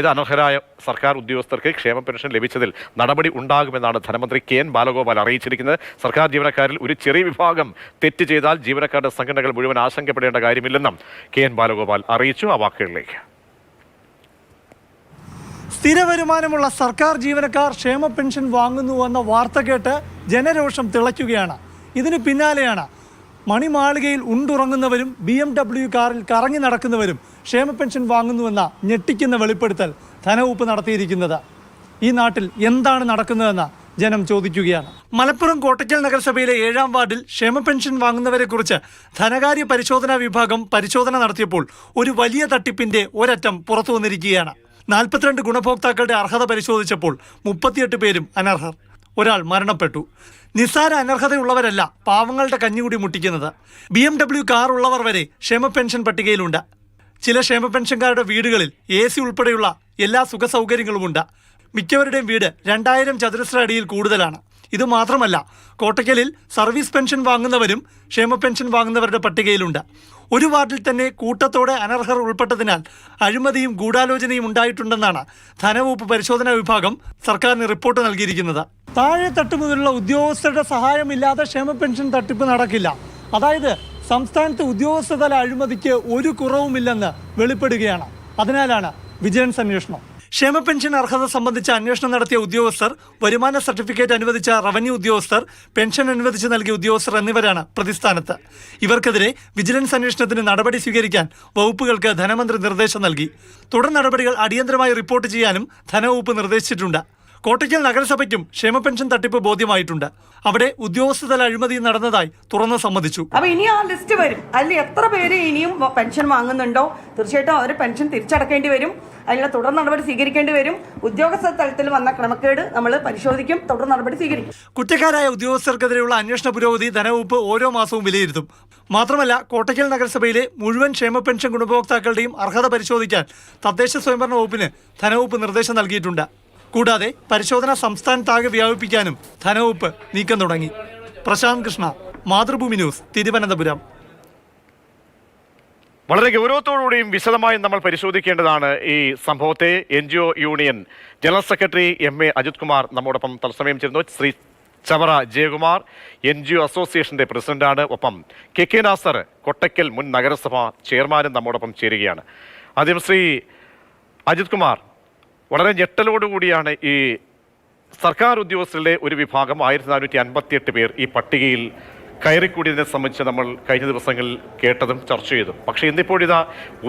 ഇത് അനർഹരായ സർക്കാർ ഉദ്യോഗസ്ഥർക്ക് ക്ഷേമ പെൻഷൻ ലഭിച്ചതിൽ നടപടി ഉണ്ടാകുമെന്നാണ് ധനമന്ത്രി കെ എൻ ബാലഗോപാൽ അറിയിച്ചിരിക്കുന്നത്. സർക്കാർ ജീവനക്കാരിൽ ഒരു ചെറിയ വിഭാഗം തെറ്റ് ചെയ്താൽ ജീവനക്കാരുടെ സംഘടനകൾ മുഴുവൻ ആശങ്കപ്പെടേണ്ട കാര്യമില്ലെന്നും കെ എൻ ബാലഗോപാൽ അറിയിച്ചു ആ വാക്കുകളിലേക്ക്. സ്ഥിര വരുമാനമുള്ള സർക്കാർ ജീവനക്കാർ ക്ഷേമ പെൻഷൻ വാങ്ങുന്നുവെന്ന വാർത്ത കേട്ട് ജനരോഷം തിളയ്ക്കുകയാണ്. ഇതിന് പിന്നാലെയാണ് മണിമാളികയിൽ ഉണ്ടുറങ്ങുന്നവരും ബി എം ഡബ്ല്യു കാറിൽ കറങ്ങി നടക്കുന്നവരും ക്ഷേമ പെൻഷൻ വാങ്ങുന്നുവെന്ന ഞെട്ടിക്കുന്ന വെളിപ്പെടുത്തൽ ധനവകുപ്പ് നടത്തിയിരിക്കുന്നത്. ഈ നാട്ടിൽ എന്താണ് നടക്കുന്നതെന്ന് ജനം ചോദിക്കുകയാണ്. മലപ്പുറം കോട്ടയ്ക്കൽ നഗരസഭയിലെ ഏഴാം വാർഡിൽ ക്ഷേമ പെൻഷൻ വാങ്ങുന്നവരെക്കുറിച്ച് ധനകാര്യ പരിശോധനാ വിഭാഗം പരിശോധന നടത്തിയപ്പോൾ ഒരു വലിയ തട്ടിപ്പിന്റെ ഒരറ്റം പുറത്തു വന്നിരിക്കുകയാണ്. നാൽപ്പത്തിരണ്ട് ഗുണഭോക്താക്കളുടെ അർഹത പരിശോധിച്ചപ്പോൾ മുപ്പത്തിയെട്ട് പേരും അനർഹർ. ഒരാൾ മരണപ്പെട്ടു. നിസ്സാര അനർഹതയുള്ളവരല്ല പാവങ്ങളുടെ കഞ്ഞുകൂടി മുട്ടിക്കുന്നത്. ബി എം ഡബ്ല്യു കാർ ഉള്ളവർ വരെ ക്ഷേമ പെൻഷൻ പട്ടികയിലുണ്ട്. ചില ക്ഷേമ പെൻഷൻകാരുടെ വീടുകളിൽ എ സി ഉൾപ്പെടെയുള്ള എല്ലാ സുഖ സൗകര്യങ്ങളുമുണ്ട് മിക്കവരുടെയും വീട് രണ്ടായിരം ചതുരശ്ര അടിയിൽ കൂടുതലാണ്. ഇത് മാത്രമല്ല കോട്ടയ്ക്കലിൽ സർവീസ് പെൻഷൻ വാങ്ങുന്നവരും ക്ഷേമ പെൻഷൻ വാങ്ങുന്നവരുടെ പട്ടികയിലുണ്ട്. ഒരു വാർഡിൽ തന്നെ കൂട്ടത്തോടെ അനർഹർ ഉൾപ്പെട്ടതിനാൽ അഴിമതിയും ഗൂഢാലോചനയും ഉണ്ടായിട്ടുണ്ടെന്നാണ് ധനവകുപ്പ് പരിശോധനാ വിഭാഗം സർക്കാരിന് റിപ്പോർട്ട് നൽകിയിരിക്കുന്നത്. താഴെ തട്ട് മുതലുള്ള ഉദ്യോഗസ്ഥരുടെ സഹായമില്ലാതെ ക്ഷേമ പെൻഷൻ തട്ടിപ്പ് നടക്കില്ല. അതായത് സംസ്ഥാനത്ത് ഉദ്യോഗസ്ഥതല അഴിമതിക്ക് ഒരു കുറവുമില്ലെന്ന് വെളിപ്പെടുകയാണ്. അതിനാലാണ് വിജിലൻസ് അന്വേഷണം. ക്ഷേമ പെൻഷൻ അർഹത സംബന്ധിച്ച അന്വേഷണം നടത്തിയ ഉദ്യോഗസ്ഥർ വരുമാന സർട്ടിഫിക്കറ്റ് അനുവദിച്ച റവന്യൂ ഉദ്യോഗസ്ഥർ പെൻഷൻ അനുവദിച്ച് നൽകിയ ഉദ്യോഗസ്ഥർ എന്നിവരാണ് പ്രതിസ്ഥാനത്ത്. ഇവർക്കെതിരെ വിജിലൻസ് അന്വേഷണത്തിന് നടപടി സ്വീകരിക്കാൻ വകുപ്പുകൾക്ക് ധനമന്ത്രി നിർദ്ദേശം നൽകി. തുടർ നടപടികൾ അടിയന്തരമായി റിപ്പോർട്ട് ചെയ്യാനും ധനവകുപ്പ് നിർദ്ദേശിച്ചിട്ടുണ്ട്. കോട്ടയ്ക്കൽ നഗരസഭയ്ക്കും ക്ഷേമ പെൻഷൻ തട്ടിപ്പ് ബോധ്യമായിട്ടുണ്ട്. അവിടെ ഉദ്യോഗസ്ഥതല അഴിമതി നടന്നതായി തുറന്നു സമ്മതിച്ചു. അപ്പൊ ഇനി ആ ലിസ്റ്റ് വരും. അതിൽ എത്ര പേര് ഇനിയും പെൻഷൻ വാങ്ങുന്നുണ്ടോ? തീർച്ചയായിട്ടും അവർ പെൻഷൻ തിരിച്ചടക്കേണ്ടി വരും. അതിനുള്ള തുടർ നടപടി സ്വീകരിക്കേണ്ടി വരും. ഉദ്യോഗസ്ഥ തലത്തിൽ വന്ന ക്രമക്കേട് നമ്മൾ പരിശോധിക്കും. തുടർ നടപടി സ്വീകരിക്കും. കുറ്റക്കാരായ ഉദ്യോഗസ്ഥർക്കെതിരെയുള്ള അന്വേഷണ പുരോഗതി ധനവകുപ്പ് ഓരോ മാസവും വിലയിരുത്തും. മാത്രമല്ല കോട്ടയ്ക്കൽ നഗരസഭയിലെ മുഴുവൻ ക്ഷേമ പെൻഷൻ ഗുണഭോക്താക്കളുടെയും അർഹത പരിശോധിക്കാൻ തദ്ദേശ സ്വയംഭരണ വകുപ്പിന് ധനവകുപ്പ് നിർദ്ദേശം നൽകിയിട്ടുണ്ട്. കൂടാതെ പരിശോധന സംസ്ഥാനത്താകെ വ്യാപിപ്പിക്കാനും ധനവകുപ്പ് നീക്കം തുടങ്ങി. പ്രശാന്ത് കൃഷ്ണ മാതൃഭൂമി ന്യൂസ് തിരുവനന്തപുരം. വളരെ ഗൗരവത്തോടുകൂടിയും വിശദമായും നമ്മൾ പരിശോധിക്കേണ്ടതാണ് ഈ സംഭവത്തെ N G O union general secretary M A Ajith Kumar നമ്മോടൊപ്പം തത്സമയം ചേരുന്നു. Shri Chavara Jayakumar N G O അസോസിയേഷന്റെ പ്രസിഡന്റാണ്. ഒപ്പം കെ കെ നാസർ കൊട്ടയ്ക്കൽ മുൻ നഗരസഭ ചെയർമാനും നമ്മോടൊപ്പം ചേരുകയാണ്. ആദ്യം ശ്രീ അജിത് കുമാർ വളരെ ഞെട്ടലോടുകൂടിയാണ് ഈ സർക്കാർ ഉദ്യോഗസ്ഥരുടെ ഒരു വിഭാഗം. ആയിരത്തി നാനൂറ്റി അൻപത്തിയെട്ട് പേർ ഈ പട്ടികയിൽ കയറിക്കൂടിയതിനെ സംബന്ധിച്ച് നമ്മൾ കഴിഞ്ഞ ദിവസങ്ങളിൽ കേട്ടതും ചർച്ച ചെയ്തും പക്ഷേ ഇന്നിപ്പോഴിതാ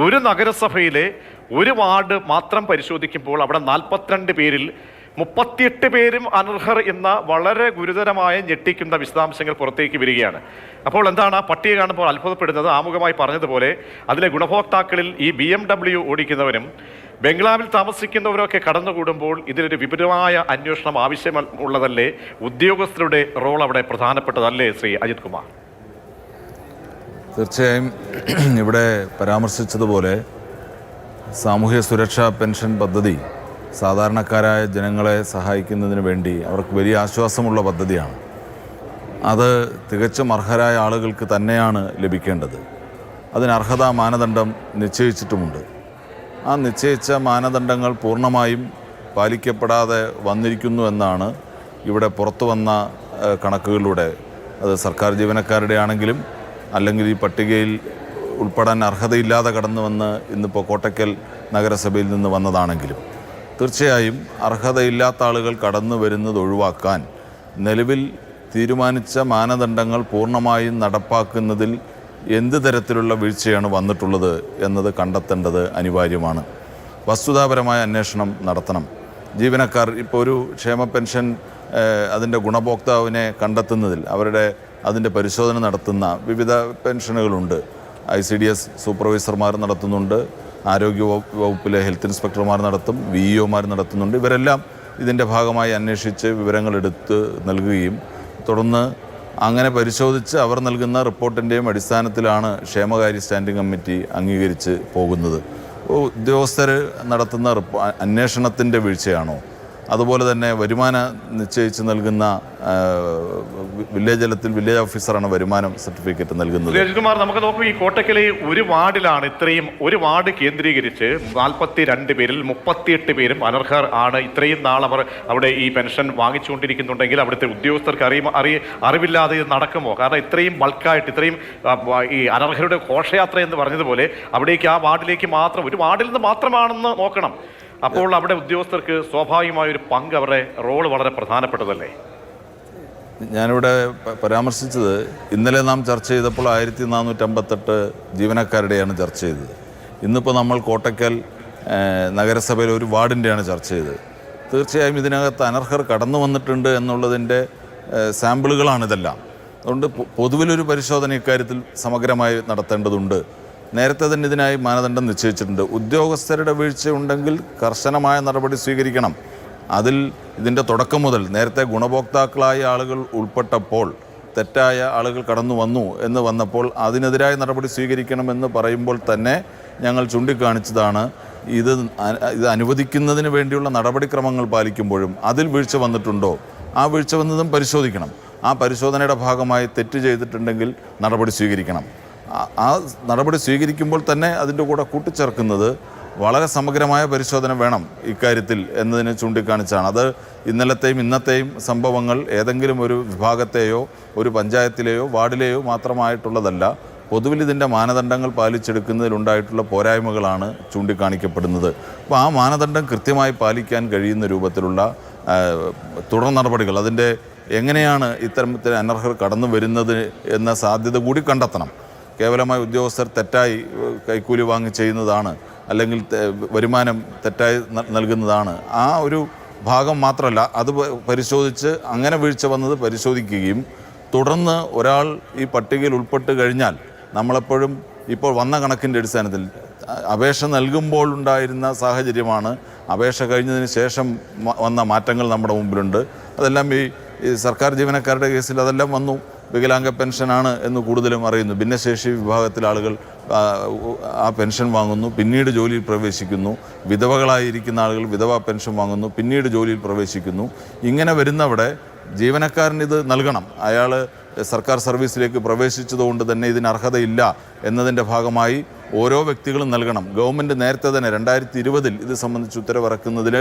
ഒരു നഗരസഭയിലെ ഒരു വാർഡ് മാത്രം പരിശോധിക്കുമ്പോൾ അവിടെ നാൽപ്പത്തിരണ്ട് പേരിൽ മുപ്പത്തിയെട്ട് പേരും അനർഹർ എന്ന വളരെ ഗുരുതരമായ ഞെട്ടിക്കുന്ന വിശദാംശങ്ങൾ പുറത്തേക്ക് വരികയാണ്. അപ്പോൾ എന്താണ് ആ പട്ടിക കാണുമ്പോൾ അത്ഭുതപ്പെടുന്നത്? ആമുഖമായി പറഞ്ഞതുപോലെ അതിലെ ഗുണഭോക്താക്കളിൽ ഈ ബി എം ഡബ്ല്യു ഓടിക്കുന്നവരും ബംഗ്ലാവിൽ താമസിക്കുന്നവരൊക്കെ കടന്നുകൂടുമ്പോൾ ഇതിലൊരു വിപുലമായ അന്വേഷണം ആവശ്യമുള്ളതല്ലേ ഉദ്യോഗസ്ഥരുടെ റോൾ അവിടെ പ്രധാനപ്പെട്ടതല്ലേ ശ്രീ അജിത് കുമാർ? തീർച്ചയായും ഇവിടെ പരാമർശിച്ചതുപോലെ സാമൂഹ്യ സുരക്ഷാ പെൻഷൻ പദ്ധതി സാധാരണക്കാരായ ജനങ്ങളെ സഹായിക്കുന്നതിന് വേണ്ടി അവർക്ക് വലിയ ആശ്വാസമുള്ള പദ്ധതിയാണ്. അത് തികച്ചും അർഹരായ ആളുകൾക്ക് തന്നെയാണ് ലഭിക്കേണ്ടത്. അതിന് അർഹതാ മാനദണ്ഡം നിശ്ചയിച്ചിട്ടുമുണ്ട്. ആ നിശ്ചയിച്ച മാനദണ്ഡങ്ങൾ പൂർണമായും പാലിക്കപ്പെടാതെ വന്നിരിക്കുന്നു എന്നാണ് ഇവിടെ പുറത്തു വന്ന കണക്കുകളിലൂടെ. അത് സർക്കാർ ജീവനക്കാരുടെ ആണെങ്കിലും അല്ലെങ്കിൽ ഈ പട്ടികയിൽ ഉൾപ്പെടാൻ അർഹതയില്ലാതെ കടന്നു വന്ന് ഇന്നിപ്പോൾ കോട്ടയ്ക്കൽ നഗരസഭയിൽ നിന്ന് വന്നതാണെങ്കിലും. തീർച്ചയായും അർഹതയില്ലാത്ത ആളുകൾ കടന്നു വരുന്നത് ഒഴിവാക്കാൻ നിലവിൽ തീരുമാനിച്ച മാനദണ്ഡങ്ങൾ പൂർണമായും നടപ്പാക്കുന്നതിൽ എന്ത് തരത്തിലുള്ള വീഴ്ചയാണ് വന്നിട്ടുള്ളത് എന്നത് കണ്ടെത്തേണ്ടത് അനിവാര്യമാണ്. വസ്തുതാപരമായ അന്വേഷണം നടത്തണം. ജീവനക്കാർ ഇപ്പോൾ ഒരു ക്ഷേമ പെൻഷൻ അതിന്റെ ഗുണഭോക്താവിനെ കണ്ടെത്തുന്നതിൽ അവരുടെ അതിന്റെ പരിശോധന നടത്തുന്ന വിവിധ പെൻഷനുകളുണ്ട്. ഐ സി ഡി എസ് സൂപ്പർവൈസർമാർ നടത്തുന്നുണ്ട്. ആരോഗ്യ വകുപ്പിലെ ഹെൽത്ത് ഇൻസ്പെക്ടർമാർ നടത്തും വി ഇഒമാർ ഒമാർ നടത്തുന്നുണ്ട്. ഇവരെല്ലാം ഇതിന്റെ ഭാഗമായി അന്വേഷിച്ച് വിവരങ്ങൾ എടുത്ത് നൽകുകയും തുടർന്ന് അങ്ങനെ പരിശോധിച്ച് അവർ നൽകുന്ന റിപ്പോർട്ടിന്റെയും അടിസ്ഥാനത്തിലാണ് ക്ഷേമകാര്യ സ്റ്റാൻഡിംഗ് കമ്മിറ്റി അംഗീകരിച്ച് പോകുന്നത്. ഉദ്യോഗസ്ഥർ നടത്തുന്ന അന്വേഷണത്തിന്റെ വീഴ്ചയാണോ? അതുപോലെ തന്നെ വരുമാനം നിശ്ചയിച്ച് നൽകുന്ന വില്ലേജ് തലത്തിൽ വില്ലേജ് ഓഫീസറാണ് വരുമാനം സർട്ടിഫിക്കറ്റ് നൽകുന്നത്. സുരേഷ്കുമാർ നമുക്ക് നോക്കാം ഈ കോട്ടക്കലെ ഒരു വാർഡിലാണ് ഇത്രയും ഒരു വാർഡ് കേന്ദ്രീകരിച്ച് നാൽപ്പത്തി രണ്ട് പേരിൽ മുപ്പത്തിയെട്ട് പേരും അനർഹർ ആണ്. ഇത്രയും നാൾ അവർ അവിടെ ഈ പെൻഷൻ വാങ്ങിച്ചുകൊണ്ടിരിക്കുന്നുണ്ടെങ്കിൽ അവിടുത്തെ ഉദ്യോഗസ്ഥർക്ക് അറിയ അറിയ അറിവില്ലാതെ ഇത് നടക്കുമോ? കാരണം ഇത്രയും ബൾക്കായിട്ട് ഇത്രയും ഈ അനർഹരുടെ ഘോഷയാത്ര എന്ന് പറഞ്ഞതുപോലെ അവിടേക്ക് ആ വാർഡിലേക്ക് മാത്രം ഒരു വാർഡിൽ നിന്ന് മാത്രമാണെന്ന് നോക്കണം. അപ്പോൾ അവിടെ ഉദ്യോഗസ്ഥർക്ക് സ്വാഭാവികമായ ഒരു പങ്ക് അവരുടെ റോൾ വളരെ പ്രധാനപ്പെട്ടതല്ലേ? ഞാനിവിടെ പരാമർശിച്ചത് ഇന്നലെ നാം ചർച്ച ചെയ്തപ്പോൾ ആയിരത്തി നാനൂറ്റമ്പത്തെട്ട് ജീവനക്കാരുടെയാണ് ചർച്ച ചെയ്തത്. ഇന്നിപ്പോൾ നമ്മൾ കോട്ടക്കൽ നഗരസഭയിലെ ഒരു വാർഡിന്റെയാണ് ചർച്ച ചെയ്തത്. തീർച്ചയായും ഇതിനകത്ത് അനർഹർ കടന്നു വന്നിട്ടുണ്ട് എന്നുള്ളതിന്റെ സാമ്പിളുകളാണിതെല്ലാം. അതുകൊണ്ട് പൊതുവിലൊരു പരിശോധന ഇക്കാര്യത്തിൽ സമഗ്രമായി നടത്തേണ്ടതുണ്ട്. നേരത്തെ തന്നെ ഇതിനായി മാനദണ്ഡം നിശ്ചയിച്ചിട്ടുണ്ട്. ഉദ്യോഗസ്ഥരുടെ വീഴ്ചയുണ്ടെങ്കിൽ കർശനമായ നടപടി സ്വീകരിക്കണം. അതിൽ ഇതിന്റെ തുടക്കം മുതൽ നേരത്തെ ഗുണഭോക്താക്കളായ ആളുകൾ ഉൾപ്പെട്ടപ്പോൾ തെറ്റായ ആളുകൾ കടന്നു വന്നു എന്ന് വന്നപ്പോൾ അതിനെതിരായ നടപടി സ്വീകരിക്കണമെന്ന് പറയുമ്പോൾ തന്നെ ഞങ്ങൾ ചൂണ്ടിക്കാണിച്ചതാണ് ഇത് ഇത് അനുവദിക്കുന്നതിന് വേണ്ടിയുള്ള നടപടിക്രമങ്ങൾ പാലിക്കുമ്പോഴും അതിൽ വീഴ്ച വന്നിട്ടുണ്ടോ? ആ വീഴ്ച വന്നതും പരിശോധിക്കണം. ആ പരിശോധനയുടെ ഭാഗമായി തെറ്റ് ചെയ്തിട്ടുണ്ടെങ്കിൽ നടപടി സ്വീകരിക്കണം. ആ- നടപടി സ്വീകരിക്കുമ്പോൾ തന്നെ അതിന്റെ കൂടെ കൂട്ടിച്ചേർക്കുന്നത് വളരെ സമഗ്രമായ പരിശോധന വേണം ഇക്കാര്യത്തിൽ എന്നതിനെ ചൂണ്ടിക്കാണിച്ചാണ്. അത് ഇന്നലത്തെയും ഇന്നത്തെയും സംഭവങ്ങൾ ഏതെങ്കിലും ഒരു വിഭാഗത്തെയോ ഒരു പഞ്ചായത്തിലെയോ വാർഡിലെയോ മാത്രമായിട്ടുള്ളതല്ല പൊതുവിൽ ഇതിന്റെ മാനദണ്ഡങ്ങൾ പാലിച്ചെടുക്കുന്നതിലുണ്ടായിട്ടുള്ള പോരായ്മകളാണ് ചൂണ്ടിക്കാണിക്കപ്പെടുന്നത്. അപ്പോൾ ആ മാനദണ്ഡം കൃത്യമായി പാലിക്കാൻ കഴിയുന്ന രൂപത്തിലുള്ള തുടർ നടപടികൾ അതിന്റെ എങ്ങനെയാണ് ഇത്തരത്തിൽ അനർഹർ കടന്നു വരുന്നത് എന്ന സാധ്യത കൂടി കണ്ടെത്തണം. കേവലമായി ഉദ്യോഗസ്ഥർ തെറ്റായി കൈക്കൂലി വാങ്ങി ചെയ്യുന്നതാണ് അല്ലെങ്കിൽ വരുമാനം തെറ്റായി നൽകുന്നതാണ്. ആ ഒരു ഭാഗം മാത്രമല്ല അത് പരിശോധിച്ച് അങ്ങനെ വീഴ്ച വന്നത് പരിശോധിക്കുകയും തുടർന്ന് ഒരാൾ ഈ പട്ടികയിൽ ഉൾപ്പെട്ട് കഴിഞ്ഞാൽ നമ്മളെപ്പോഴും ഇപ്പോൾ വന്ന കണക്കിന്റെ അടിസ്ഥാനത്തിൽ അപേക്ഷ നൽകുമ്പോൾ ഉണ്ടായിരുന്ന സാഹചര്യമാണ്. അപേക്ഷ കഴിഞ്ഞതിന് ശേഷം വന്ന മാറ്റങ്ങൾ നമ്മുടെ മുമ്പിലുണ്ട്. അതെല്ലാം ഈ സർക്കാർ ജീവനക്കാരുടെ കേസിൽ അതെല്ലാം വന്നു. വികലാംഗ പെൻഷനാണ് എന്ന് കൂടുതലും അറിയുന്നു. ഭിന്നശേഷി വിഭാഗത്തിൽ ആളുകൾ ആ, പെൻഷൻ വാങ്ങുന്നു. പിന്നീട് ജോലിയിൽ പ്രവേശിക്കുന്നു. വിധവകളായിരിക്കുന്ന ആളുകൾ വിധവ പെൻഷൻ വാങ്ങുന്നു. പിന്നീട് ജോലിയിൽ പ്രവേശിക്കുന്നു. ഇങ്ങനെ വരുന്നവിടെ ജീവനക്കാരൻ ഇത് നൽകണം. അയാൾ സർക്കാർ സർവീസിലേക്ക് പ്രവേശിച്ചതുകൊണ്ട് തന്നെ ഇതിന് അർഹതയില്ല എന്നതിന്റെ ഭാഗമായി ഓരോ വ്യക്തികളും നൽകണം. ഗവൺമെന്റ് നേരത്തെ തന്നെ രണ്ടായിരത്തി ഇരുപതിൽ ഇത് സംബന്ധിച്ച് ഉത്തരവിറക്കുന്നതിൽ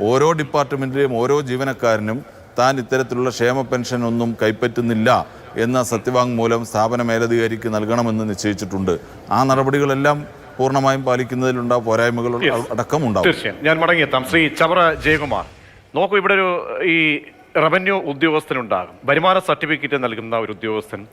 ഓരോ ഡിപ്പാർട്ട്മെന്റിലെയും ഓരോ ജീവനക്കാരനും താൻ ഇത്തരത്തിലുള്ള ക്ഷേമ പെൻഷൻ ഒന്നും കൈപ്പറ്റുന്നില്ല എന്ന സത്യവാങ്മൂലം സ്ഥാപന മേലധികാരിക്ക് നൽകണമെന്ന് നിശ്ചയിച്ചിട്ടുണ്ട്. ആ നടപടികളെല്ലാം പൂർണമായും പാലിക്കുന്നതിലുണ്ടാ പോരായ്മകൾ അടക്കമുണ്ടാവും. തീർച്ചയായും. ഞാൻ മടങ്ങിയെത്താം. ശ്രീ ചവറ ജയകുമാർ നോക്കൂ ഇവിടെ ഒരു ഈ റവന്യൂ ഉദ്യോഗസ്ഥനുണ്ടാകും. വരുമാന സർട്ടിഫിക്കറ്റ് നൽകുന്ന ഒരു ഉദ്യോഗസ്ഥൻ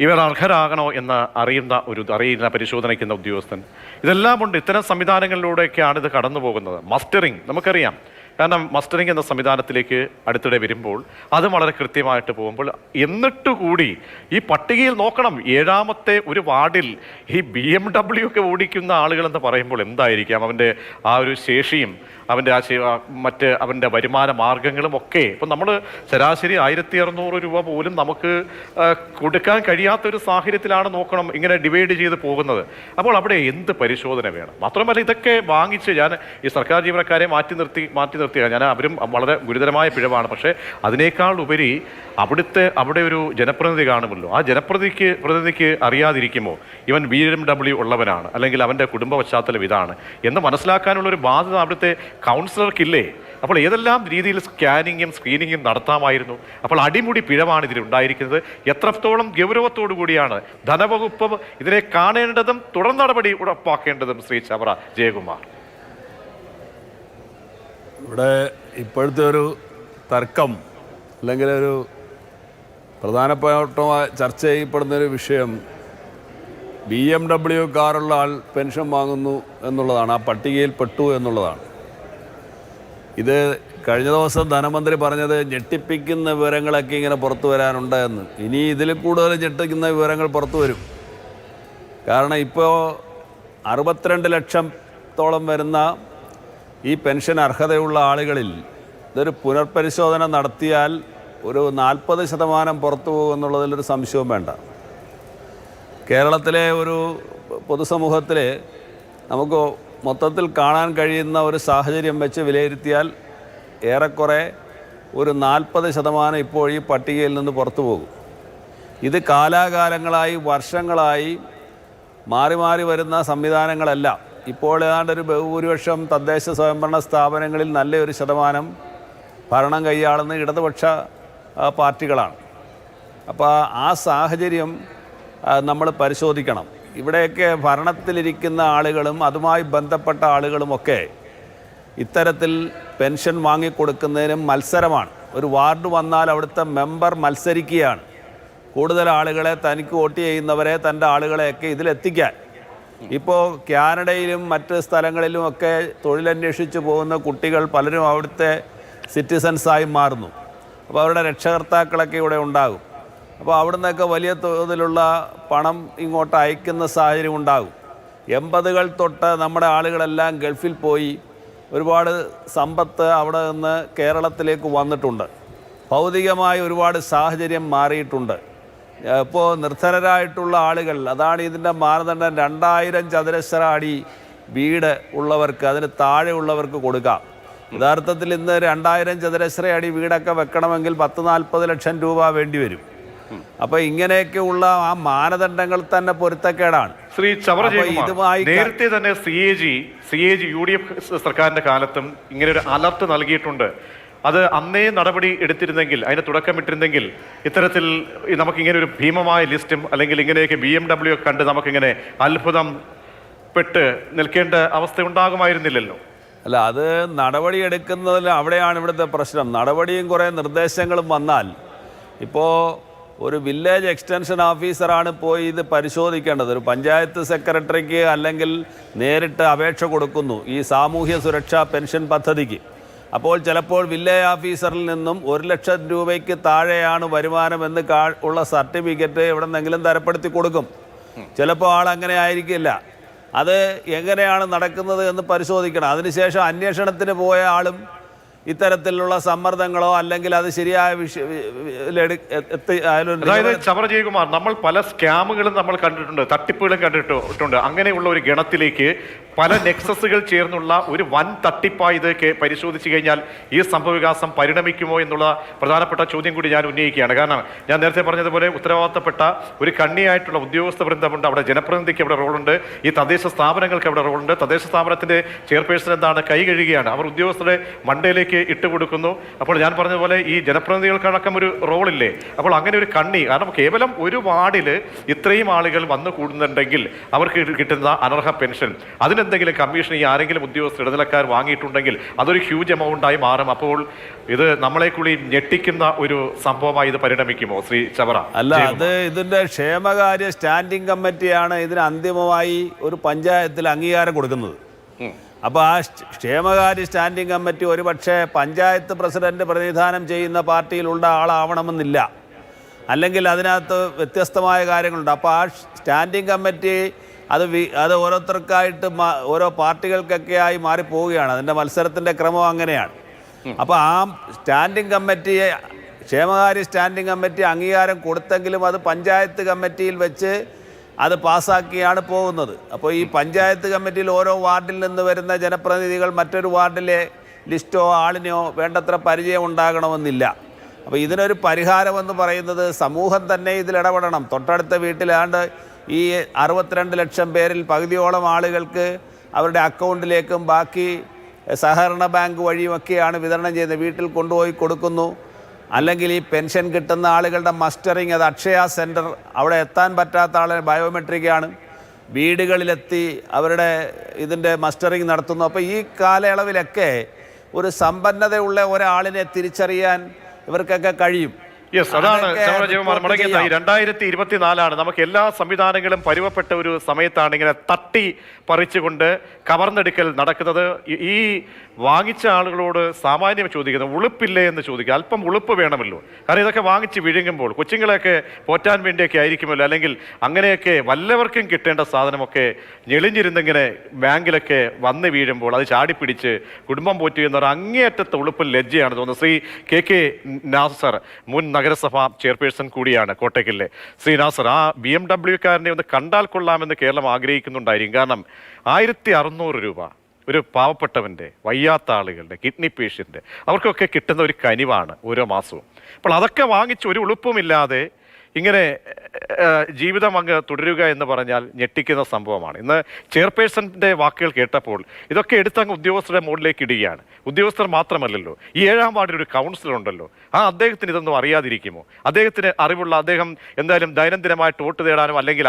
ഇവർ അർഹരാകണോ എന്ന് അറിയുന്ന ഒരു അറിയുന്ന പരിശോധനയ്ക്കുന്ന ഉദ്യോഗസ്ഥൻ. ഇതെല്ലാം ഉണ്ട്. ഇത്തരം സംവിധാനങ്ങളിലൂടെയൊക്കെയാണ് ഇത് കടന്നു പോകുന്നത് മസ്റ്ററിങ് നമുക്കറിയാം. കാരണം മസ്റ്ററിങ് എന്ന സംവിധാനത്തിലേക്ക് അടുത്തിടെ വരുമ്പോൾ അത് വളരെ കൃത്യമായിട്ട് പോകുമ്പോൾ എന്നിട്ട് കൂടി ഈ പട്ടികയിൽ നോക്കണം. ഏഴാമത്തെ ഒരു വാർഡിൽ ഈ ബി എം ഡബ്ല്യു ഒക്കെ ഓടിക്കുന്ന ആളുകളെന്ന് പറയുമ്പോൾ എന്തായിരിക്കാം? അവന്റെ ആ ഒരു ശേഷിയും അവന്റെ ആശയ മറ്റ് അവന്റെ വരുമാന മാർഗങ്ങളും ഒക്കെ. ഇപ്പം നമ്മൾ ശരാശരി ആയിരത്തി അറുന്നൂറ് രൂപ പോലും നമുക്ക് കൊടുക്കാൻ കഴിയാത്തൊരു സാഹചര്യത്തിലാണ് നോക്കണം ഇങ്ങനെ ഡിവൈഡ് ചെയ്ത് പോകുന്നത്. അപ്പോൾ അവിടെ എന്ത് പരിശോധന വേണം? മാത്രമല്ല ഇതൊക്കെ വാങ്ങിച്ച് ഞാൻ ഈ സർക്കാർ ജീവനക്കാരെ മാറ്റി നിർത്തി മാറ്റി നിർത്തിയ ഞാൻ അവരും വളരെ ഗുരുതരമായ പിഴവാണ്. പക്ഷേ അതിനേക്കാൾ ഉപരി അവിടുത്തെ അവിടെ ഒരു ജനപ്രതിനിധി കാണുമല്ലോ. ആ ജനപ്രതിക്ക് പ്രതിനിധിക്ക് അറിയാതിരിക്കുമോ? ഇവൻ ബി എം ഡബ്ല്യു ഉള്ളവനാണ്. അല്ലെങ്കിൽ അവന്റെ കുടുംബ പശ്ചാത്തലം ഇതാണ്. എന്ന് മനസ്സിലാക്കാനുള്ള ഒരു ബാധ്യത അവിടുത്തെ കൗൺസിലർക്കില്ലേ? അപ്പോൾ ഏതെല്ലാം രീതിയിൽ സ്കാനിങ്ങും സ്ക്രീനിങ്ങും നടത്താമായിരുന്നു? അപ്പോൾ അടിമുടി പിഴവാണ് ഇതിലുണ്ടായിരിക്കുന്നത് എത്രത്തോളം ഗൗരവത്തോടു കൂടിയാണ് ധനവകുപ്പ് ഇതിനെ കാണേണ്ടതും തുടർ നടപടി ഉറപ്പാക്കേണ്ടതും ശ്രീ ചവറ ജയകുമാർ. ഇവിടെ ഇപ്പോഴത്തെ ഒരു തർക്കം അല്ലെങ്കിൽ ഒരു പ്രധാനപ്പെട്ട ചർച്ച ചെയ്യപ്പെടുന്ന ഒരു വിഷയം ബി എം ഡബ്ല്യു കാറുള്ള ആൾ പെൻഷൻ വാങ്ങുന്നു എന്നുള്ളതാണ് ആ പട്ടികയിൽ പെട്ടു എന്നുള്ളതാണ്. ഇത് കഴിഞ്ഞ ദിവസം ധനമന്ത്രി പറഞ്ഞത് ഞെട്ടിപ്പിക്കുന്ന വിവരങ്ങളൊക്കെ ഇങ്ങനെ പുറത്തു വരാനുണ്ട് എന്ന്. ഇനി ഇതിൽ കൂടുതൽ ഞെട്ടിക്കുന്ന വിവരങ്ങൾ പുറത്തു വരും. കാരണം ഇപ്പോൾ അറുപത്തിരണ്ട് ലക്ഷത്തോളം വരുന്ന ഈ പെൻഷൻ അർഹതയുള്ള ആളുകളിൽ ഇതൊരു പുനർപരിശോധന നടത്തിയാൽ ഒരു നാൽപ്പത് ശതമാനം പുറത്തു പോകുമെന്നുള്ളതിലൊരു സംശയവും വേണ്ട. കേരളത്തിലെ ഒരു പൊതുസമൂഹത്തിൽ നമുക്ക് മൊത്തത്തിൽ കാണാൻ കഴിയുന്ന ഒരു സാഹചര്യം വെച്ച് വിലയിരുത്തിയാൽ ഏറെക്കുറെ ഒരു നാൽപ്പത് ശതമാനം ഇപ്പോൾ ഈ പട്ടികയിൽ നിന്ന് പുറത്തു പോകും. ഇത് കാലാകാലങ്ങളായി വർഷങ്ങളായി മാറി മാറി വരുന്ന സംവിധാനങ്ങളല്ല. ഇപ്പോൾ ഏതാണ്ട് ഒരു ബഹുഭൂരിപക്ഷം തദ്ദേശ സ്വയംഭരണ സ്ഥാപനങ്ങളിൽ നല്ലൊരു ശതമാനം ഭരണം കൈയാളുന്ന ഇടതുപക്ഷ പാർട്ടികളാണ്. അപ്പോൾ ആ സാഹചര്യം നമ്മൾ പരിശോധിക്കണം. ഇവിടെയൊക്കെ ഭരണത്തിലിരിക്കുന്ന ആളുകളും അതുമായി ബന്ധപ്പെട്ട ആളുകളുമൊക്കെ ഇത്തരത്തിൽ പെൻഷൻ വാങ്ങിക്കൊടുക്കുന്നതിനും മത്സരമാണ്. ഒരു വാർഡ് വന്നാൽ അവിടുത്തെ മെമ്പർ മത്സരിക്കുകയാണ്. കൂടുതൽ ആളുകളെ തനിക്ക് വോട്ട് ചെയ്യുന്നവരെ തന്റെ ആളുകളെയൊക്കെ ഇതിലെത്തിക്കാൻ. ഇപ്പോൾ കാനഡയിലും മറ്റ് സ്ഥലങ്ങളിലും ഒക്കെ തൊഴിലന്വേഷിച്ച് പോകുന്ന കുട്ടികൾ പലരും അവിടുത്തെ സിറ്റിസൺസായി മാറുന്നു. അപ്പോൾ അവരുടെ രക്ഷകർത്താക്കളൊക്കെ ഇവിടെ ഉണ്ടാകും. അപ്പോൾ അവിടുന്നൊക്കെ വലിയ തോതിലുള്ള പണം ഇങ്ങോട്ട് അയക്കുന്ന സാഹചര്യം ഉണ്ടാകും. എൺപതുകൾ തൊട്ട് നമ്മുടെ ആളുകളെല്ലാം ഗൾഫിൽ പോയി ഒരുപാട് സമ്പത്ത് അവിടെ നിന്ന് കേരളത്തിലേക്ക് വന്നിട്ടുണ്ട്. ഭൗതികമായി ഒരുപാട് സാഹചര്യം മാറിയിട്ടുണ്ട്. ഇപ്പോൾ നിർധനരായിട്ടുള്ള ആളുകൾ അതാണ് ഇതിന്റെ മാനദണ്ഡം രണ്ടായിരം ചതുരശ്ര അടി വീട് ഉള്ളവർക്ക് അതിന് താഴെ ഉള്ളവർക്ക് കൊടുക്കാം. യഥാർത്ഥത്തിൽ ഇന്ന് രണ്ടായിരം ചതുരശ്ര അടി വീടൊക്കെ വെക്കണമെങ്കിൽ പത്ത് നാൽപ്പത് ലക്ഷം രൂപ വേണ്ടി വരും. അപ്പോൾ ഇങ്ങനെയൊക്കെയുള്ള ആ മാനദണ്ഡങ്ങൾ തന്നെ പൊരുത്തക്കേടാണ്. ശ്രീ ചവറ അപ്പൊ നേരത്തെ തന്നെ C A G C A G U D F സർക്കാരിന്റെ കാലത്തും ഇങ്ങനെ ഒരു അലർട്ട് നൽകിയിട്ടുണ്ട്. അത് അന്നേ നടപടി എടുത്തിരുന്നെങ്കിൽ അതിന് തുടക്കമിട്ടിരുന്നെങ്കിൽ ഇത്തരത്തിൽ നമുക്ക് ഇങ്ങനെ ഒരു ഭീമമായ ലിസ്റ്റും അല്ലെങ്കിൽ ഇങ്ങനെയൊക്കെ ബി എം ഡബ്ല്യു ഒക്കെ കണ്ട് നമുക്കിങ്ങനെ അത്ഭുതം പെട്ട് നിൽക്കേണ്ട അവസ്ഥ ഉണ്ടാകുമായിരുന്നില്ലല്ലോ അല്ല അത് നടപടി എടുക്കുന്നതിൽ അവിടെയാണ് ഇവിടുത്തെ പ്രശ്നം. നടപടിയും കുറേ നിർദ്ദേശങ്ങളും വന്നാൽ ഇപ്പോൾ ഒരു വില്ലേജ് എക്സ്റ്റൻഷൻ ഓഫീസറാണ് പോയി ഇത് പരിശോധിക്കേണ്ടത്. ഒരു പഞ്ചായത്ത് സെക്രട്ടറിക്ക് അല്ലെങ്കിൽ നേരിട്ട് അപേക്ഷ കൊടുക്കുന്നു ഈ സാമൂഹ്യ സുരക്ഷാ പെൻഷൻ പദ്ധതിക്ക്. അപ്പോൾ ചിലപ്പോൾ വില്ലേജ് ഓഫീസറിൽ നിന്നും ഒരു ലക്ഷം രൂപയ്ക്ക് താഴെയാണ് വരുമാനം എന്ന് കാ ഉള്ള സർട്ടിഫിക്കറ്റ് എവിടെ നിന്നെങ്കിലും തരപ്പെടുത്തി കൊടുക്കും. ചിലപ്പോൾ ആൾ അങ്ങനെ ആയിരിക്കില്ല. അത് എങ്ങനെയാണ് നടക്കുന്നത് എന്ന് പരിശോധിക്കണം. അതിനുശേഷം അന്വേഷണത്തിന് പോയ ആളും ഇത്തരത്തിലുള്ള സമ്മർദ്ദങ്ങളോ അല്ലെങ്കിൽ അത് ശരിയായ അതായത് ചവറ ജയകുമാർ നമ്മൾ പല സ്കാമുകളും നമ്മൾ കണ്ടിട്ടുണ്ട് തട്ടിപ്പുകളും കണ്ടിട്ടുണ്ട് അങ്ങനെയുള്ള ഒരു ഗണത്തിലേക്ക് പല നെക്സസുകൾ ചേർന്നുള്ള ഒരു വൻ തട്ടിപ്പായി ഇത് പരിശോധിച്ചു കഴിഞ്ഞാൽ ഈ സംഭവവികാസം പരിണമിക്കുമോ എന്നുള്ള പ്രധാനപ്പെട്ട ചോദ്യം കൂടി ഞാൻ ഉന്നയിക്കുകയാണ്. കാരണം ഞാൻ നേരത്തെ പറഞ്ഞതുപോലെ ഉത്തരവാദിത്തപ്പെട്ട ഒരു കണ്ണിയായിട്ടുള്ള ഉദ്യോഗസ്ഥ വൃന്ദമുണ്ട്. അവിടെ ജനപ്രതിനിധിക്ക് അവിടെ റോളുണ്ട്. ഈ തദ്ദേശ സ്ഥാപനങ്ങൾക്ക് അവിടെ റോളുണ്ട്. തദ്ദേശ സ്ഥാപനത്തിന്റെ ചെയർപേഴ്സൺ എന്താണ് കൈ കഴുകുകയാണ് അവർ ഉദ്യോഗസ്ഥരുടെ മണ്ടയിലേക്ക് ഇട്ടുകൊടുക്കുന്നു അപ്പോൾ ഞാൻ പറഞ്ഞതുപോലെ ഈ ജനപ്രതിനിധികൾക്കടക്കം ഒരു റോളില്ലേ? അപ്പോൾ അങ്ങനെ ഒരു കണ്ണി. കാരണം കേവലം ഒരു വാർഡിൽ ഇത്രയും ആളുകൾ വന്നു കൂടുന്നുണ്ടെങ്കിൽ അവർക്ക് കിട്ടുന്ന അനർഹ പെൻഷൻ. അതിനെന്തെങ്കിലും കമ്മീഷൻ ഈ ആരെങ്കിലും ഉദ്യോഗസ്ഥർ ഇടനിലക്കാർ വാങ്ങിയിട്ടുണ്ടെങ്കിൽ അതൊരു ഹ്യൂജ് എമൗണ്ടായി മാറും. അപ്പോൾ ഇത് നമ്മളെ കൂടി ഞെട്ടിക്കുന്ന ഒരു സംഭവമായി ഇത് പരിണമിക്കുമോ ശ്രീ ചവറ? അല്ല അത് ഇതിന്റെ ക്ഷേമകാര്യ സ്റ്റാൻഡിംഗ് കമ്മിറ്റിയാണ് ഇതിന് അന്തിമമായി ഒരു പഞ്ചായത്തിൽ അംഗീകാരം കൊടുക്കുന്നത്. അപ്പോൾ ആ ക്ഷ- ക്ഷേമകാര്യ സ്റ്റാൻഡിംഗ് കമ്മിറ്റി ഒരുപക്ഷെ പഞ്ചായത്ത് പ്രസിഡന്റ് പ്രതിനിധാനം ചെയ്യുന്ന പാർട്ടിയിലുള്ള ആളാവണമെന്നില്ല. അല്ലെങ്കിൽ അതിനകത്ത് വ്യത്യസ്തമായ കാര്യങ്ങളുണ്ട്. അപ്പോൾ ആ സ്റ്റാൻഡിംഗ് കമ്മിറ്റി അത് വി- അത് ഓരോരുത്തർക്കായിട്ട് മാ- ഓരോ പാർട്ടികൾക്കൊക്കെ ആയി മാറിപ്പോവുകയാണ്. അതിന്റെ മത്സരത്തിന്റെ ക്രമം അങ്ങനെയാണ്. അപ്പോൾ ആ സ്റ്റാൻഡിംഗ് കമ്മിറ്റിയെ ക്ഷേമകാര്യ സ്റ്റാൻഡിംഗ് കമ്മിറ്റി അംഗീകാരം കൊടുത്തെങ്കിലും അത് പഞ്ചായത്ത് കമ്മിറ്റിയിൽ വെച്ച് അത് പാസ്സാക്കിയാണ് പോകുന്നത്. അപ്പോൾ ഈ പഞ്ചായത്ത് കമ്മിറ്റിയിൽ ഓരോ വാർഡിൽ നിന്ന് വരുന്ന ജനപ്രതിനിധികൾ മറ്റൊരു വാർഡിലെ ലിസ്റ്റോ ആളിനോ വേണ്ടത്ര പരിചയം ഉണ്ടാകണമെന്നില്ല. അപ്പോൾ ഇതിനൊരു പരിഹാരമെന്ന് പറയുന്നത് സമൂഹം തന്നെ ഇതിൽ ഇടപെടണം. തൊട്ടടുത്ത വീട്ടിലാണ്ട് ഈ അറുപത്തിരണ്ട് ലക്ഷം പേരിൽ പകുതിയോളം ആളുകൾക്ക് അവരുടെ അക്കൗണ്ടിലേക്കും ബാക്കി സഹകരണ ബാങ്ക് വഴിയുമൊക്കെയാണ് വിതരണം ചെയ്യുന്നത്. വീട്ടിൽ കൊണ്ടുപോയി കൊടുക്കുന്നു. അല്ലെങ്കിൽ ഈ പെൻഷൻ കിട്ടുന്ന ആളുകളുടെ മസ്റ്ററിങ് അത് അക്ഷയ സെന്റർ അവിടെ എത്താൻ പറ്റാത്ത ആളെ ബയോമെട്രിക്കാണ് വീടുകളിലെത്തി അവരുടെ ഇതിന്റെ മസ്റ്ററിങ് നടത്തുന്നു. അപ്പോൾ ഈ കാലയളവിലൊക്കെ ഒരു സമ്പന്നതയുള്ള ഒരാളിനെ തിരിച്ചറിയാൻ ഇവർക്കൊക്കെ കഴിയും. യെസ് അതാണ് അതൊക്കെ ചവറ ഈ. രണ്ടായിരത്തി ഇരുപത്തിനാലാണ് നമുക്ക് എല്ലാ സംവിധാനങ്ങളും പരുവപ്പെട്ട ഒരു സമയത്താണ് ഇങ്ങനെ തട്ടി പറിച്ചുകൊണ്ട് കവർന്നെടുക്കൽ നടക്കുന്നത്. ഈ- വാങ്ങിച്ച ആളുകളോട് സാമാന്യം ചോദിക്കുന്നത് ഉളുപ്പില്ലേ? എന്ന് ചോദിക്കുക. അല്പം ഉളുപ്പ് വേണമല്ലോ. കാരണം ഇതൊക്കെ വാങ്ങിച്ച് വിഴുങ്ങുമ്പോൾ കൊച്ചുങ്ങളെയൊക്കെ പോറ്റാൻ വേണ്ടിയൊക്കെ ആയിരിക്കുമല്ലോ. അല്ലെങ്കിൽ അങ്ങനെയൊക്കെ വല്ലവർക്കും കിട്ടേണ്ട സാധനമൊക്കെ ഞെളിഞ്ഞിരുന്നിങ്ങനെ ബാങ്കിലൊക്കെ വന്ന് വീഴുമ്പോൾ അത് ചാടിപ്പിടിച്ച് കുടുംബം പോറ്റുന്ന എന്നൊരു അങ്ങേയറ്റത്തെ ഉളുപ്പും ലജ്ജയാണ് തോന്നുന്നത്. ശ്രീ കെ കെ നാസർ മുൻ നഗരസഭ ചെയർപേഴ്സൺ കൂടിയാണ് കോട്ടയ്ക്കലിലെ ശ്രീ നാസർ ആ ബി എം ഡബ്ല്യു കാരനെ ഒന്ന് കണ്ടാൽ കൊള്ളാമെന്ന് കേരളം ആഗ്രഹിക്കുന്നുണ്ടായിരിക്കും. കാരണം ആയിരത്തി അറുന്നൂറ് രൂപ ഒരു പാവപ്പെട്ടവന്റെ വയ്യാത്ത ആളുകളുടെ കിഡ്നി പേഷ്യന്റ് അവർക്കൊക്കെ കിട്ടുന്ന ഒരു കനിവാണ് ഓരോ മാസവും. അപ്പോൾ അതൊക്കെ വാങ്ങിച്ച് ഒരു ഉളുപ്പുമില്ലാതെ ഇങ്ങനെ ജീവിതം അങ്ങ് തുടരുക എന്ന് പറഞ്ഞാൽ ഞെട്ടിക്കുന്ന സംഭവമാണ്. ഇന്ന് ചെയർപേഴ്സന്റെ വാക്കുകൾ കേട്ടപ്പോൾ ഇതൊക്കെ എടുത്ത് അങ്ങ് ഉദ്യോഗസ്ഥരുടെ മുകളിലേക്ക് ഇടുകയാണ്. ഉദ്യോഗസ്ഥർ മാത്രമല്ലല്ലോ ഈ ഏഴാം വാർഡിൽ ഒരു കൗൺസിലർ ഉണ്ടല്ലോ. ആ അദ്ദേഹത്തിന് ഇതൊന്നും അറിയാതിരിക്കുമോ? അദ്ദേഹത്തിന് അറിവുള്ള അദ്ദേഹം എന്തായാലും ദൈനംദിനമായിട്ട് വോട്ട് തേടാനോ അല്ലെങ്കിൽ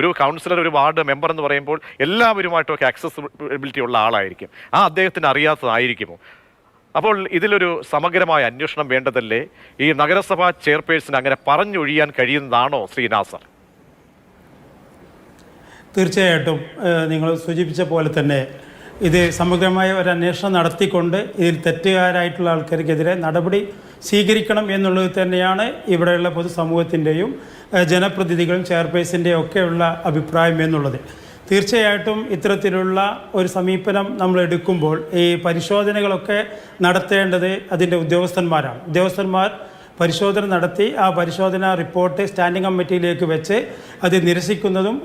ഒരു കൗൺസിലർ ഒരു വാർഡ് മെമ്പർ എന്ന് പറയുമ്പോൾ എല്ലാവരുമായിട്ടൊക്കെ ആക്സസിബിലിറ്റി ഉള്ള ആളായിരിക്കും. ആ അദ്ദേഹത്തിന് അറിയാത്തതായിരിക്കുമോ? അപ്പോൾ ഇതിലൊരു സമഗ്രമായ അന്വേഷണം വേണ്ടതല്ലേ? ഈ നഗരസഭാ ചെയർപേഴ്സൺ അങ്ങനെ പറഞ്ഞൊഴിയാൻ കഴിയുന്നതാണോ ശ്രീ നാസർ? തീർച്ചയായിട്ടും നിങ്ങൾ സൂചിപ്പിച്ച പോലെ തന്നെ ഇത് സമഗ്രമായ ഒരു അന്വേഷണം നടത്തിക്കൊണ്ട് ഇതിൽ തെറ്റുകാരായിട്ടുള്ള ആൾക്കാർക്കെതിരെ നടപടി സ്വീകരിക്കണം എന്നുള്ളത് തന്നെയാണ് ഇവിടെയുള്ള പൊതുസമൂഹത്തിന്റെയും ജനപ്രതിനിധികളും ചെയർപേഴ്സിന്റെയും ഒക്കെയുള്ള അഭിപ്രായം എന്നുള്ളത്. തീർച്ചയായിട്ടും ഇത്തരത്തിലുള്ള ഒരു സമീപനം നമ്മൾ എടുക്കുമ്പോൾ ഈ പരിശോധനകളൊക്കെ നടത്തേണ്ടത് അതിന്റെ ഉദ്യോഗസ്ഥന്മാരാണ്. ഉദ്യോഗസ്ഥന്മാർ പരിശോധന നടത്തി ആ പരിശോധന റിപ്പോർട്ട് സ്റ്റാൻഡിംഗ് കമ്മിറ്റിയിലേക്ക് വെച്ച് അത് നിരസിക്കുന്നതും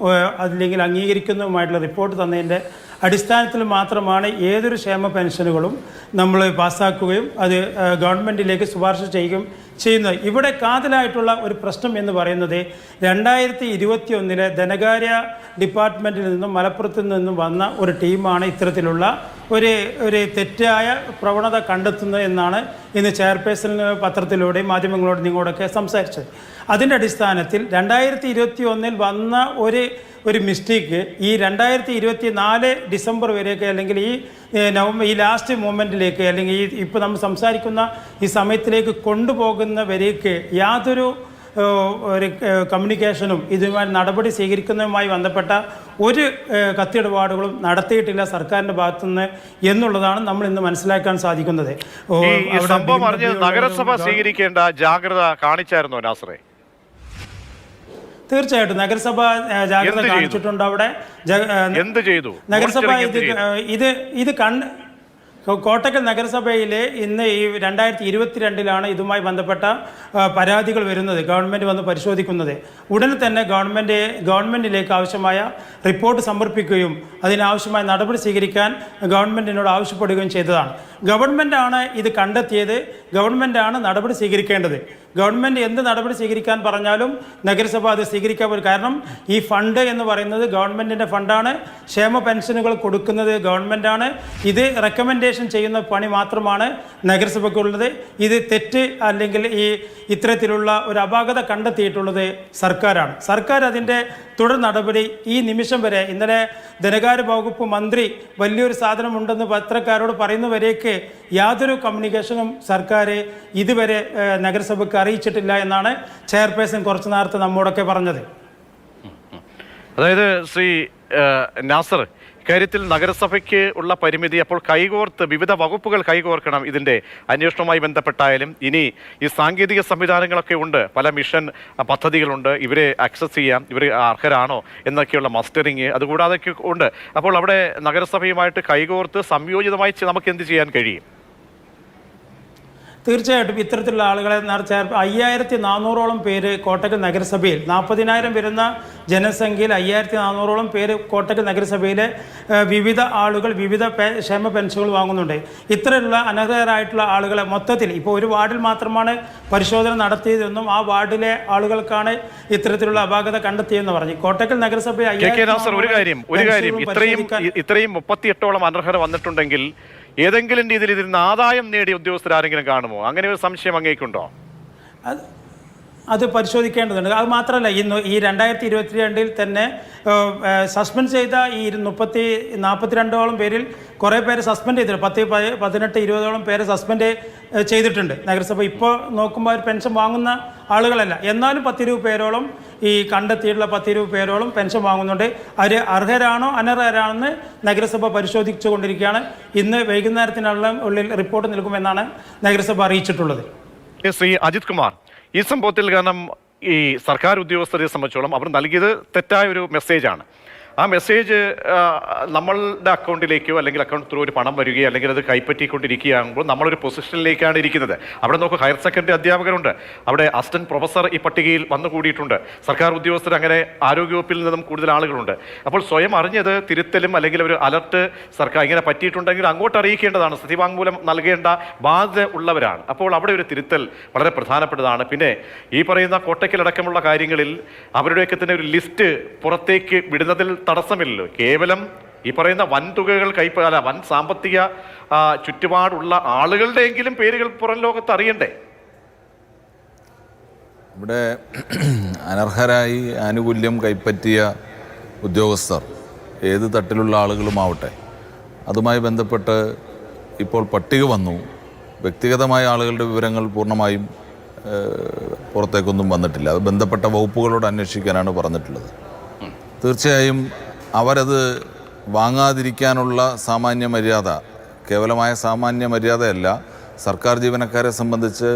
അല്ലെങ്കിൽ അംഗീകരിക്കുന്നതുമായിട്ടുള്ള റിപ്പോർട്ട് തന്നതിന്റെ അടിസ്ഥാനത്തിൽ മാത്രമാണ് ഏതൊരു ക്ഷേമ പെൻഷനുകളും നമ്മൾ പാസ്സാക്കുകയും അത് ഗവൺമെന്റിലേക്ക് ശുപാർശ ചെയ്യുകയും ചെയ്യുന്നത്. ഇവിടെ കാതലായിട്ടുള്ള ഒരു പ്രശ്നം എന്ന് പറയുന്നത് രണ്ടായിരത്തി ഇരുപത്തി ഒന്നിലെ ധനകാര്യ ഡിപ്പാർട്ട്മെന്റിൽ നിന്നും മലപ്പുറത്തു നിന്നും വന്ന ഒരു ടീമാണ് ഇത്തരത്തിലുള്ള ഒരു ഒരു തെറ്റായ പ്രവണത കണ്ടെത്തുന്നത് എന്നാണ് ഇന്ന് ചെയർപേഴ്സൺ പത്രത്തിലൂടെയും മാധ്യമങ്ങളോടും നിങ്ങളോടൊക്കെ സംസാരിച്ചത്. അതിന്റെ അടിസ്ഥാനത്തിൽ രണ്ടായിരത്തി ഇരുപത്തി ഒന്നിൽ വന്ന ഒരു ഒരു മിസ്റ്റേക്ക്. ഈ രണ്ടായിരത്തി ഇരുപത്തി നാല് ഡിസംബർ വരെയൊക്കെ അല്ലെങ്കിൽ ഈ നവംബർ ഈ ലാസ്റ്റ് മൂമെന്റിലേക്ക് അല്ലെങ്കിൽ ഈ ഇപ്പോൾ നമ്മൾ സംസാരിക്കുന്ന ഈ സമയത്തിലേക്ക് കൊണ്ടുപോകുന്ന കൊണ്ടുപോകുന്നവരേക്ക് യാതൊരു ഒരു കമ്മ്യൂണിക്കേഷനും ഇതുമായി നടപടി സ്വീകരിക്കുന്നതുമായി ബന്ധപ്പെട്ട ഒരു കത്തിടപാടുകളും നടത്തിയിട്ടില്ല സർക്കാരിന്റെ ഭാഗത്തു നിന്ന് എന്നുള്ളതാണ് നമ്മൾ ഇന്ന് മനസ്സിലാക്കാൻ സാധിക്കുന്നത്. നഗരസഭ സ്വീകരിക്കേണ്ട ജാഗ്രത കാണിച്ചായിരുന്നു നാസറെ? തീർച്ചയായിട്ടും നഗരസഭ ജാഗ്രത കാണിച്ചിട്ടുണ്ട് അവിടെ. എന്ത് ചെയ്തു? നഗരസഭ ഇത് ഇത് ഇത് കണ്ട് കോട്ടക്കൽ നഗരസഭയിൽ ഇന്ന് ഈ രണ്ടായിരത്തി ഇരുപത്തിരണ്ടിലാണ് ഇതുമായി ബന്ധപ്പെട്ട പരാതികൾ വരുന്നത് ഗവൺമെന്റ് വന്ന് പരിശോധിക്കുന്നത്. ഉടനെ തന്നെ ഗവൺമെന്റ് ഗവൺമെന്റിലേക്ക് ആവശ്യമായ റിപ്പോർട്ട് സമർപ്പിക്കുകയും അതിനാവശ്യമായ നടപടി സ്വീകരിക്കാൻ ഗവൺമെന്റിനോട് ആവശ്യപ്പെടുകയും ചെയ്തതാണ്. ഗവൺമെന്റാണ് ഇത് കണ്ടെത്തിയത് ഗവൺമെന്റാണ് നടപടി സ്വീകരിക്കേണ്ടത്. ഗവൺമെന്റ് എന്ത് നടപടി സ്വീകരിക്കാൻ പറഞ്ഞാലും നഗരസഭ അത് സ്വീകരിക്കാൻ കാരണം. ഈ ഫണ്ട് എന്ന് പറയുന്നത് ഗവൺമെന്റിന്റെ ഫണ്ടാണ്. ക്ഷേമ പെൻഷനുകൾ കൊടുക്കുന്നത് ഗവൺമെന്റാണ് ഇത് റെക്കമെൻഡേഷൻ ചെയ്യുന്ന പണി മാത്രമാണ് നഗരസഭയ്ക്കുള്ളത്. ഇത് തെറ്റ് അല്ലെങ്കിൽ ഈ ഇത്തരത്തിലുള്ള ഒരു അപാകത കണ്ടെത്തിയിട്ടുള്ളത് സർക്കാരാണ്. സർക്കാർ അതിന്റെ തുടർ നടപടി ഈ നിമിഷം വരെ ഇന്നലെ ധനകാര്യ വകുപ്പ് മന്ത്രി വലിയൊരു സാധനമുണ്ടെന്ന് പത്രക്കാരോട് പറയുന്നവരേക്ക് യാതൊരു കമ്മ്യൂണിക്കേഷനും സർക്കാർ ഇതുവരെ നഗരസഭയ്ക്ക് അറിയിച്ചിട്ടില്ല എന്നാണ് ചെയർപേഴ്സൺ കുറച്ചു നേരത്തെ നമ്മോടൊക്കെ പറഞ്ഞത്. അതായത് ശ്രീ നാസർ ഇക്കാര്യത്തിൽ നഗരസഭയ്ക്ക് ഉള്ള പരിമിതി അപ്പോൾ കൈകോർത്ത് വിവിധ വകുപ്പുകൾ കൈകോർക്കണം ഇതിന്റെ അന്വേഷണവുമായി ബന്ധപ്പെട്ടായാലും. ഇനി ഈ സാങ്കേതിക സംവിധാനങ്ങളൊക്കെ ഉണ്ട്. പല മിഷൻ പദ്ധതികളുണ്ട്. ഇവരെ ആക്സസ് ചെയ്യാം. ഇവർ അർഹരാണോ എന്നൊക്കെയുള്ള മസ്റ്ററിങ് അതുകൂടാതെ ഉണ്ട്. അപ്പോൾ അവിടെ നഗരസഭയുമായിട്ട് കൈകോർത്ത് സംയോജിതമായി നമുക്ക് എന്ത് ചെയ്യാൻ കഴിയും? തീർച്ചയായിട്ടും ഇത്തരത്തിലുള്ള ആളുകളെ ചേർപ്പ് അയ്യായിരത്തി നാനൂറോളം പേര് കോട്ടക്കൽ നഗരസഭയിൽ നാൽപ്പതിനായിരം വരുന്ന ജനസംഖ്യയിൽ അയ്യായിരത്തി നാനൂറോളം പേര് കോട്ടക്കൽ നഗരസഭയിലെ വിവിധ ആളുകൾ വിവിധ പെ- ക്ഷേമ പെൻഷനുകൾ വാങ്ങുന്നുണ്ട്. ഇത്തരത്തിലുള്ള അനർഹരായിട്ടുള്ള ആളുകളെ മൊത്തത്തിൽ ഇപ്പോൾ ഒരു വാർഡിൽ മാത്രമാണ് പരിശോധന നടത്തിയതെന്നും ആ വാർഡിലെ ആളുകൾക്കാണ് ഇത്തരത്തിലുള്ള അപാകത കണ്ടെത്തിയെന്ന് പറഞ്ഞു. കോട്ടക്കൽ നഗരസഭയിൽ ഒരു കാര്യം ഒരു കാര്യം ഇത്രയും ഇത്രയും മുപ്പത്തിയെട്ടോളം അനർഹർ വന്നിട്ടുണ്ടെങ്കിൽ ഏതെങ്കിലും രീതിയിൽ ഇതിൽ നിന്ന് ആദായം നേടിയ ഉദ്യോഗസ്ഥർ ആരെങ്കിലും കാണുമോ? അങ്ങനെ ഒരു സംശയം അങ്ങേക്കുണ്ടോ? അത് പരിശോധിക്കേണ്ടതുണ്ട്. അത് മാത്രമല്ല ഇന്ന് ഈ രണ്ടായിരത്തി ഇരുപത്തിരണ്ടിൽ തന്നെ സസ്പെൻഡ് ചെയ്ത ഈ മുപ്പത്തി നാൽപ്പത്തിരണ്ടോളം പേരിൽ കുറേ പേരെ സസ്പെൻഡ് ചെയ്തിട്ടുണ്ട്. പത്ത് പതിനെട്ട് ഇരുപതോളം പേരെ സസ്പെൻഡ് ചെയ്തിട്ടുണ്ട് നഗരസഭ. ഇപ്പോൾ നോക്കുമ്പോൾ അവർ പെൻഷൻ വാങ്ങുന്ന ആളുകളല്ല. എന്നാലും പത്തിരുപത് പേരോളം ഈ കണ്ടെത്തിയിട്ടുള്ള പത്തിരുപത് പേരോളം പെൻഷൻ വാങ്ങുന്നുണ്ട്. അവർ അർഹരാണോ അനർഹരാണെന്ന് നഗരസഭ പരിശോധിച്ചു കൊണ്ടിരിക്കുകയാണ് ഇന്ന് വൈകുന്നേരത്തിനുള്ള ഉള്ളിൽ റിപ്പോർട്ട് നൽകുമെന്നാണ് നഗരസഭ അറിയിച്ചിട്ടുള്ളത്. ശ്രീ അജിത് കുമാർ. ഈ സംഭവത്തിൽ കാരണം ഈ സർക്കാർ ഉദ്യോഗസ്ഥരെ സംബന്ധിച്ചോളം അവർ നൽകിയത് തെറ്റായ ഒരു മെസ്സേജാണ്. ആ മെസ്സേജ് നമ്മളുടെ അക്കൗണ്ടിലേക്കോ അല്ലെങ്കിൽ അക്കൗണ്ട് ത്രൂ ഒരു പണം വരികയോ അല്ലെങ്കിൽ അത് കൈപ്പറ്റിക്കൊണ്ടിരിക്കുകയാകുമ്പോൾ നമ്മളൊരു പൊസിഷനിലേക്കാണ് ഇരിക്കുന്നത്. അവിടെ നോക്കൂ ഹയർ സെക്കൻഡറി അധ്യാപകരുണ്ട്. അവിടെ അസിസ്റ്റന്റ് പ്രൊഫസർ ഈ പട്ടികയിൽ വന്നു കൂടിയിട്ടുണ്ട്. സർക്കാർ ഉദ്യോഗസ്ഥർ അങ്ങനെ ആരോഗ്യവകുപ്പിൽ നിന്നും കൂടുതൽ ആളുകളുണ്ട്. അപ്പോൾ സ്വയം അറിഞ്ഞത് തിരുത്തലും അല്ലെങ്കിൽ ഒരു അലർട്ട് സർക്കാർ ഇങ്ങനെ പറ്റിയിട്ടുണ്ടെങ്കിൽ അങ്ങോട്ട് അറിയിക്കേണ്ടതാണ്. സത്യവാങ്മൂലം നൽകേണ്ട ബാധ്യത ഉള്ളവരാണ്. അപ്പോൾ അവിടെ ഒരു തിരുത്തൽ വളരെ പ്രധാനപ്പെട്ടതാണ്. പിന്നെ ഈ പറയുന്ന കോട്ടയ്ക്കലടക്കമുള്ള കാര്യങ്ങളിൽ അവരുടെയൊക്കെ തന്നെ ഒരു ലിസ്റ്റ് പുറത്തേക്ക് വിടുന്നതിൽ തടസ്സമില്ലല്ലോ. കേവലം ഈ പറയുന്ന വൻതുകകൾ തുകകൾ അല്ല വൻ സാമ്പത്തിക ചുറ്റുപാടുള്ള ആളുകളുടെയെങ്കിലും പേരുകൾ പുറം ലോകത്ത് അറിയണ്ടേ? ഇവിടെ അനർഹരായി ആനുകൂല്യം കൈപ്പറ്റിയ ഉദ്യോഗസ്ഥർ ഏത് തട്ടിലുള്ള ആളുകളുമാവട്ടെ അതുമായി ബന്ധപ്പെട്ട് ഇപ്പോൾ പട്ടിക വന്നു. വ്യക്തിഗതമായ ആളുകളുടെ വിവരങ്ങൾ പൂർണമായും പുറത്തേക്കൊന്നും വന്നിട്ടില്ല. അത് ബന്ധപ്പെട്ട വകുപ്പുകളോട് അന്വേഷിക്കാനാണ് പറഞ്ഞിട്ടുള്ളത്. തീർച്ചയായും അവരത് വാങ്ങാതിരിക്കാനുള്ള സാമാന്യ മര്യാദ കേവലമായ സാമാന്യ മര്യാദയല്ല. സർക്കാർ ജീവനക്കാരെ സംബന്ധിച്ച്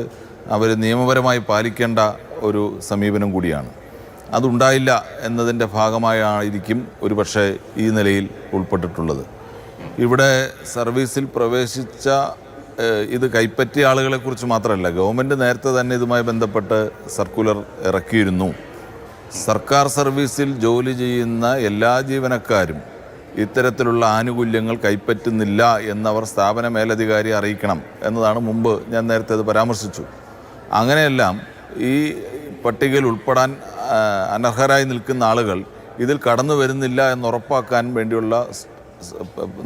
അവർ നിയമപരമായി പാലിക്കേണ്ട ഒരു സമീപനം കൂടിയാണ്. അതുണ്ടായില്ല എന്നതിന്റെ ഭാഗമായിരിക്കും ഒരുപക്ഷെ ഈ നിലയിൽ ഉൾപ്പെട്ടിട്ടുള്ളത്. ഇവിടെ സർവീസിൽ പ്രവേശിച്ച ഇത് കൈപ്പറ്റിയ ആളുകളെക്കുറിച്ച് മാത്രമല്ല ഗവൺമെന്റ് നേരത്തെ തന്നെ ഇതുമായി ബന്ധപ്പെട്ട് സർക്കുലർ ഇറക്കിയിരുന്നു. സർക്കാർ സർവീസിൽ ജോലി ചെയ്യുന്ന എല്ലാ ജീവനക്കാരും ഇത്തരത്തിലുള്ള ആനുകൂല്യങ്ങൾ കൈപ്പറ്റുന്നില്ല എന്നവർ സ്ഥാപന മേലധികാരി അറിയിക്കണം എന്നതാണ് മുമ്പ് ഞാൻ നേരത്തെ അത് പരാമർശിച്ചു. അങ്ങനെയെല്ലാം ഈ പട്ടികയിൽ ഉൾപ്പെടാൻ അനർഹരായി നിൽക്കുന്ന ആളുകൾ ഇതിൽ കടന്നു വരുന്നില്ല എന്ന് ഉറപ്പാക്കാൻ വേണ്ടിയുള്ള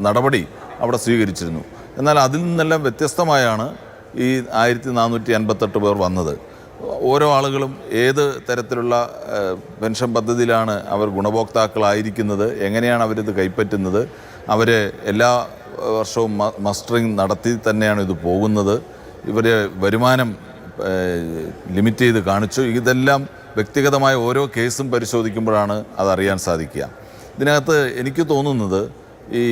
നടപടി അവിടെ സ്വീകരിച്ചിരുന്നു. എന്നാൽ അതിൽ നിന്നെല്ലാം വ്യത്യസ്തമായാണ് ഈ ആയിരത്തി നാനൂറ്റി അൻപത്തെട്ട് പേർ വന്നത്. ഓരോ ആളുകളും ഏത് തരത്തിലുള്ള പെൻഷൻ പദ്ധതിയിലാണ് അവർ ഗുണഭോക്താക്കളായിരിക്കുന്നത് എങ്ങനെയാണ് അവരിത് കൈപ്പറ്റുന്നത് അവർ എല്ലാ വർഷവും മസ്റ്ററിങ് നടത്തി തന്നെയാണ് ഇത് പോകുന്നത്. ഇവരെ വരുമാനം ലിമിറ്റ് ചെയ്ത് കാണിച്ചു. ഇതെല്ലാം വ്യക്തിഗതമായ ഓരോ കേസും പരിശോധിക്കുമ്പോഴാണ് അതറിയാൻ സാധിക്കുക. ഇതിനകത്ത് എനിക്ക് തോന്നുന്നത് ഈ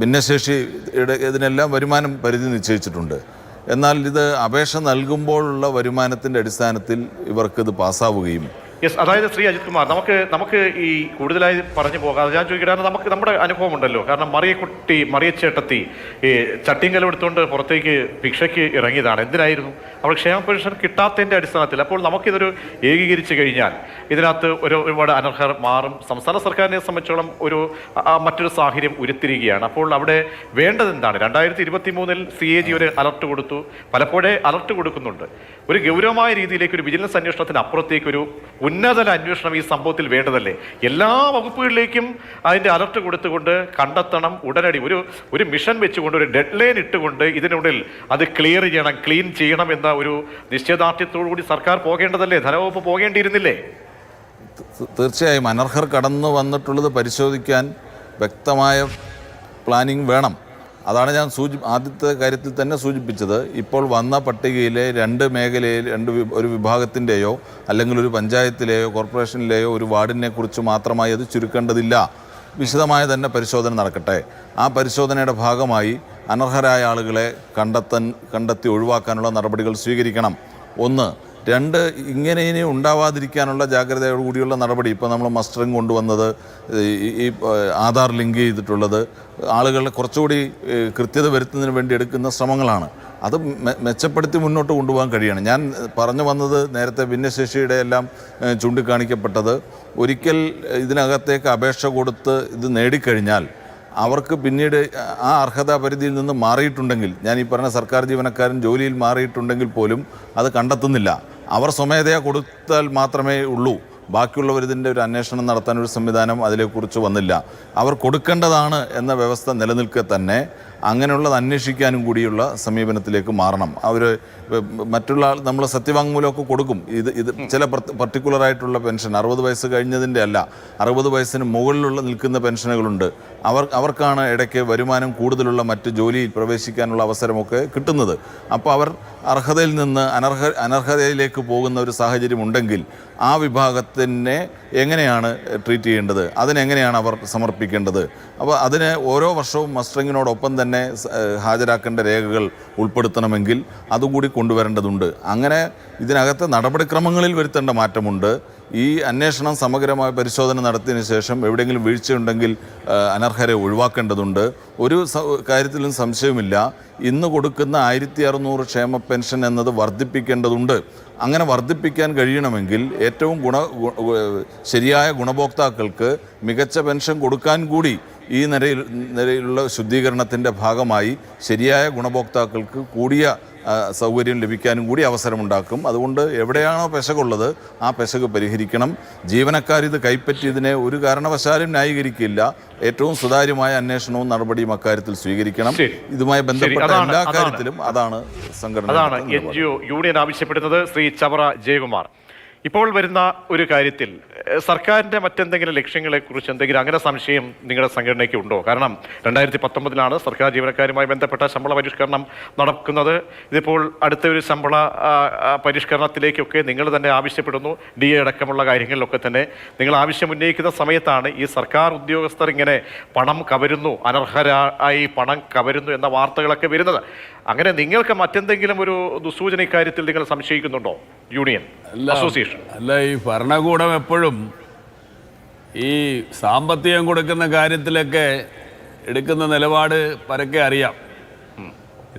ഭിന്നശേഷിയുടെ ഇതിനെല്ലാം വരുമാനം പരിധി നിശ്ചയിച്ചിട്ടുണ്ട്. എന്നാൽ ഇത് അപേക്ഷ നൽകുമ്പോഴുള്ള വരുമാനത്തിന്റെ അടിസ്ഥാനത്തിൽ ഇവർക്കിത് പാസ്സാവുകയും യെസ് അതായത് ശ്രീ അജിത് കുമാർ നമുക്ക് നമുക്ക് ഈ കൂടുതലായി പറഞ്ഞു പോകാതെ ഞാൻ ചോദിക്കട്ടെ നമുക്ക് നമ്മുടെ അനുഭവം ഉണ്ടല്ലോ കാരണം മറിയക്കുട്ടി മറിയച്ചേട്ടത്തി ഈ ചട്ടിങ്കലം എടുത്തുകൊണ്ട് പുറത്തേക്ക് ഭിക്ഷയ്ക്ക് ഇറങ്ങിയതാണ്. എന്തിനായിരുന്നു? അവൾ ക്ഷേമ പെൻഷൻ കിട്ടാത്തതിന്റെ അടിസ്ഥാനത്തിൽ. അപ്പോൾ നമുക്കിതൊരു ഏകീകരിച്ച് കഴിഞ്ഞാൽ ഇതിനകത്ത് ഒരു ഒരുപാട് അനർഹർ മാറും. സംസ്ഥാന സർക്കാരിനെ സംബന്ധിച്ചോളം ഒരു മറ്റൊരു സാഹചര്യം ഉരുത്തിരിക്കുകയാണ് അപ്പോൾ അവിടെ വേണ്ടത് എന്താണ്? രണ്ടായിരത്തി ഇരുപത്തി മൂന്നിൽ സി എ ജി ഒരു അലർട്ട് കൊടുത്തു. പലപ്പോഴേ അലർട്ട് കൊടുക്കുന്നുണ്ട്. ഒരു ഗൗരവമായ രീതിയിലേക്ക് ഒരു വിജിലൻസ് അന്വേഷണത്തിന് അപ്പുറത്തേക്ക് ഒരു ഉന്നതല അന്വേഷണം ഈ സംഭവത്തിൽ വേണ്ടതല്ലേ? എല്ലാ വകുപ്പുകളിലേക്കും അതിന്റെ അലർട്ട് കൊടുത്തുകൊണ്ട് കണ്ടെത്തണം ഉടനടി ഒരു ഒരു മിഷൻ വെച്ചുകൊണ്ട് ഒരു ഡെഡ് ലൈൻ ഇട്ടുകൊണ്ട് ഇതിനുള്ളിൽ അത് ക്ലിയർ ചെയ്യണം ക്ലീൻ ചെയ്യണം എന്ന ഒരു നിശ്ചയദാർഢ്യത്തോടു കൂടി സർക്കാർ പോകേണ്ടതല്ലേ? ധനവകുപ്പ് പോകേണ്ടിയിരുന്നില്ലേ? തീർച്ചയായും അനർഹർ കടന്നു വന്നിട്ടുള്ളത് പരിശോധിക്കാൻ വ്യക്തമായ പ്ലാനിങ് വേണം. അതാണ് ഞാൻ സൂചി ആദ്യത്തെ കാര്യത്തിൽ തന്നെ സൂചിപ്പിച്ചത്. ഇപ്പോൾ വന്ന പട്ടികയിലെ രണ്ട് മേഖലയിൽ രണ്ട് ഒരു വിഭാഗത്തിന്റെയോ അല്ലെങ്കിൽ ഒരു പഞ്ചായത്തിലെയോ കോർപ്പറേഷനിലെയോ ഒരു വാർഡിനെ കുറിച്ച് മാത്രമായി അത് ചുരുക്കേണ്ടതില്ല. വിശദമായ തന്നെ പരിശോധന നടക്കട്ടെ. ആ പരിശോധനയുടെ ഭാഗമായി അനർഹരായ ആളുകളെ കണ്ടെത്താൻ കണ്ടെത്തി ഒഴിവാക്കാനുള്ള നടപടികൾ സ്വീകരിക്കണം. ഒന്ന് രണ്ട് ഇങ്ങനെ ഇനി ഉണ്ടാവാതിരിക്കാനുള്ള ജാഗ്രതയോടുകൂടിയുള്ള നടപടി ഇപ്പോൾ നമ്മൾ മസ്റ്ററിങ് കൊണ്ടുവന്നത് ഈ ആധാർ ലിങ്ക് ചെയ്തിട്ടുള്ളത് ആളുകളെ കുറച്ചുകൂടി കൃത്യത വരുത്തുന്നതിന് വേണ്ടി എടുക്കുന്ന ശ്രമങ്ങളാണ്. അത് മെച്ചപ്പെടുത്തി മുന്നോട്ട് കൊണ്ടുപോകാൻ കഴിയണം. ഞാൻ പറഞ്ഞു വന്നത് നേരത്തെ ഭിന്നശേഷിയുടെ എല്ലാം ചൂണ്ടിക്കാണിക്കപ്പെട്ടത്. ഒരിക്കൽ ഇതിനകത്തേക്ക് അപേക്ഷ കൊടുത്ത് ഇത് നേടിക്കഴിഞ്ഞാൽ അവർക്ക് പിന്നീട് ആ അർഹതാ പരിധിയിൽ നിന്ന് മാറിയിട്ടുണ്ടെങ്കിൽ ഞാൻ ഈ പറഞ്ഞ സർക്കാർ ജീവനക്കാരൻ ജോലിയിൽ മാറിയിട്ടുണ്ടെങ്കിൽ പോലും അത് കണ്ടെത്തുന്നില്ല. അവർ സ്വമേധയാ കൊടുത്താൽ മാത്രമേ ഉള്ളൂ. ബാക്കിയുള്ളവർ ഇതിന്റെ ഒരു അന്വേഷണം നടത്താൻ ഒരു സംവിധാനം അതിനെക്കുറിച്ച് വന്നില്ല. അവർ കൊടുക്കേണ്ടതാണ് എന്ന വ്യവസ്ഥ നിലനിൽക്കെ തന്നെ അങ്ങനെയുള്ളത് അന്വേഷിക്കാനും കൂടിയുള്ള സമീപനത്തിലേക്ക് മാറണം. അവർ മറ്റുള്ള ആൾ നമ്മൾ സത്യവാങ്മൂലമൊക്കെ കൊടുക്കും. ഇത് ഇത് ചില പർട്ടിക്കുലർ ആയിട്ടുള്ള പെൻഷൻ അറുപത് വയസ്സ് കഴിഞ്ഞതിന്റെ അല്ല അറുപത് വയസ്സിന് മുകളിലുള്ള നിൽക്കുന്ന പെൻഷനുകളുണ്ട്. അവർ അവർക്കാണ് ഇടയ്ക്ക് വരുമാനം കൂടുതലുള്ള മറ്റ് ജോലിയിൽ പ്രവേശിക്കാനുള്ള അവസരമൊക്കെ കിട്ടുന്നത്. അപ്പോൾ അവർ അർഹതയിൽ നിന്ന് അനർഹ അനർഹതയിലേക്ക് പോകുന്ന ഒരു സാഹചര്യം ഉണ്ടെങ്കിൽ ആ വിഭാഗത്തിനെ എങ്ങനെയാണ് ട്രീറ്റ് ചെയ്യേണ്ടത്? അതിനെങ്ങനെയാണ് അവർ സമർപ്പിക്കേണ്ടത്? അപ്പോൾ അതിന് ഓരോ വർഷവും മസ്റ്ററിങ്ങിനോടൊപ്പം തന്നെ ഏഹ് ഹാജരാക്കേണ്ട രേഖകൾ ഉൾപ്പെടുത്തണമെങ്കിൽ അതുകൂടി കൊണ്ടുവരേണ്ടതുണ്ട്. അങ്ങനെ ഇതിനകത്തെ നടപടിക്രമങ്ങളിൽ വരുത്തേണ്ട മാറ്റമുണ്ട്. ഈ അന്വേഷണം സമഗ്രമായ പരിശോധന നടത്തിയതിന് ശേഷം എവിടെയെങ്കിലും വീഴ്ചയുണ്ടെങ്കിൽ അനർഹരെ ഒഴിവാക്കേണ്ടതുണ്ട്. ഒരു കാര്യത്തിലും സംശയമില്ല ഇന്ന് കൊടുക്കുന്ന ആയിരത്തി അറുന്നൂറ് ക്ഷേമ പെൻഷൻ എന്നത് വർദ്ധിപ്പിക്കേണ്ടതുണ്ട്. അങ്ങനെ വർദ്ധിപ്പിക്കാൻ കഴിയണമെങ്കിൽ ഏറ്റവും ഗുണ ശരിയായ ഗുണഭോക്താക്കൾക്ക് മികച്ച പെൻഷൻ കൊടുക്കാൻ കൂടി ഈ നിരയിൽ നിരയിലുള്ള ശുദ്ധീകരണത്തിന്റെ ഭാഗമായി ശരിയായ ഗുണഭോക്താക്കൾക്ക് കൂടിയ സൗകര്യം ലഭിക്കാനും കൂടി അവസരമുണ്ടാക്കും. അതുകൊണ്ട് എവിടെയാണോ പെശകുള്ളത് ആ പെശക് പരിഹരിക്കണം. ജീവനക്കാർ ഇത് കൈപ്പറ്റിയതിനെ ഒരു കാരണവശാലും ന്യായീകരിക്കില്ല. ഏറ്റവും സുതാര്യമായ അന്വേഷണവും നടപടിയും അക്കാര്യത്തിൽ സ്വീകരിക്കണം. ഇതുമായി ബന്ധപ്പെട്ട എല്ലാ കാര്യത്തിലും അതാണ് സംഘടന അതാണ് എൻ ജി ഒ യൂണിയൻ ആവശ്യപ്പെടുന്നത് ശ്രീ ചവറ ജയകുമാർ. ഇപ്പോൾ വരുന്ന ഒരു കാര്യത്തിൽ ഏഹ്, സർക്കാരിന്റെ മറ്റെന്തെങ്കിലും ലക്ഷ്യങ്ങളെ കുറിച്ച് എന്തെങ്കിലും അങ്ങനെ സംശയം നിങ്ങളുടെ സംഘടനയ്ക്ക് ഉണ്ടോ? കാരണം രണ്ടായിരത്തി പത്തൊമ്പതിലാണ് സർക്കാർ ജീവനക്കാരുമായി ബന്ധപ്പെട്ട ശമ്പള പരിഷ്കരണം നടക്കുന്നത്. ഇതിപ്പോൾ അടുത്ത ഒരു ശമ്പള പരിഷ്കരണത്തിലേക്കൊക്കെ നിങ്ങൾ തന്നെ ആവശ്യപ്പെടുന്നു. ഡി എ അടക്കമുള്ള കാര്യങ്ങളിലൊക്കെ തന്നെ നിങ്ങൾ ആവശ്യം ഉന്നയിക്കുന്ന സമയത്താണ് ഈ സർക്കാർ ഉദ്യോഗസ്ഥർ ഇങ്ങനെ പണം കവരുന്നു അനർഹരായി പണം കവരുന്നു എന്ന വാർത്തകളൊക്കെ വരുന്നത്. അങ്ങനെ നിങ്ങൾക്ക് മറ്റെന്തെങ്കിലും ഒരു ദുസൂചന ഇക്കാര്യത്തിൽ നിങ്ങൾ സംശയിക്കുന്നുണ്ടോ? Union association. അല്ല ഈ ഭരണകൂടം എപ്പോഴും ഈ സാമ്പത്തികം കൊടുക്കുന്ന കാര്യത്തിലൊക്കെ എടുക്കുന്ന നിലപാട് പരക്കെ അറിയാം.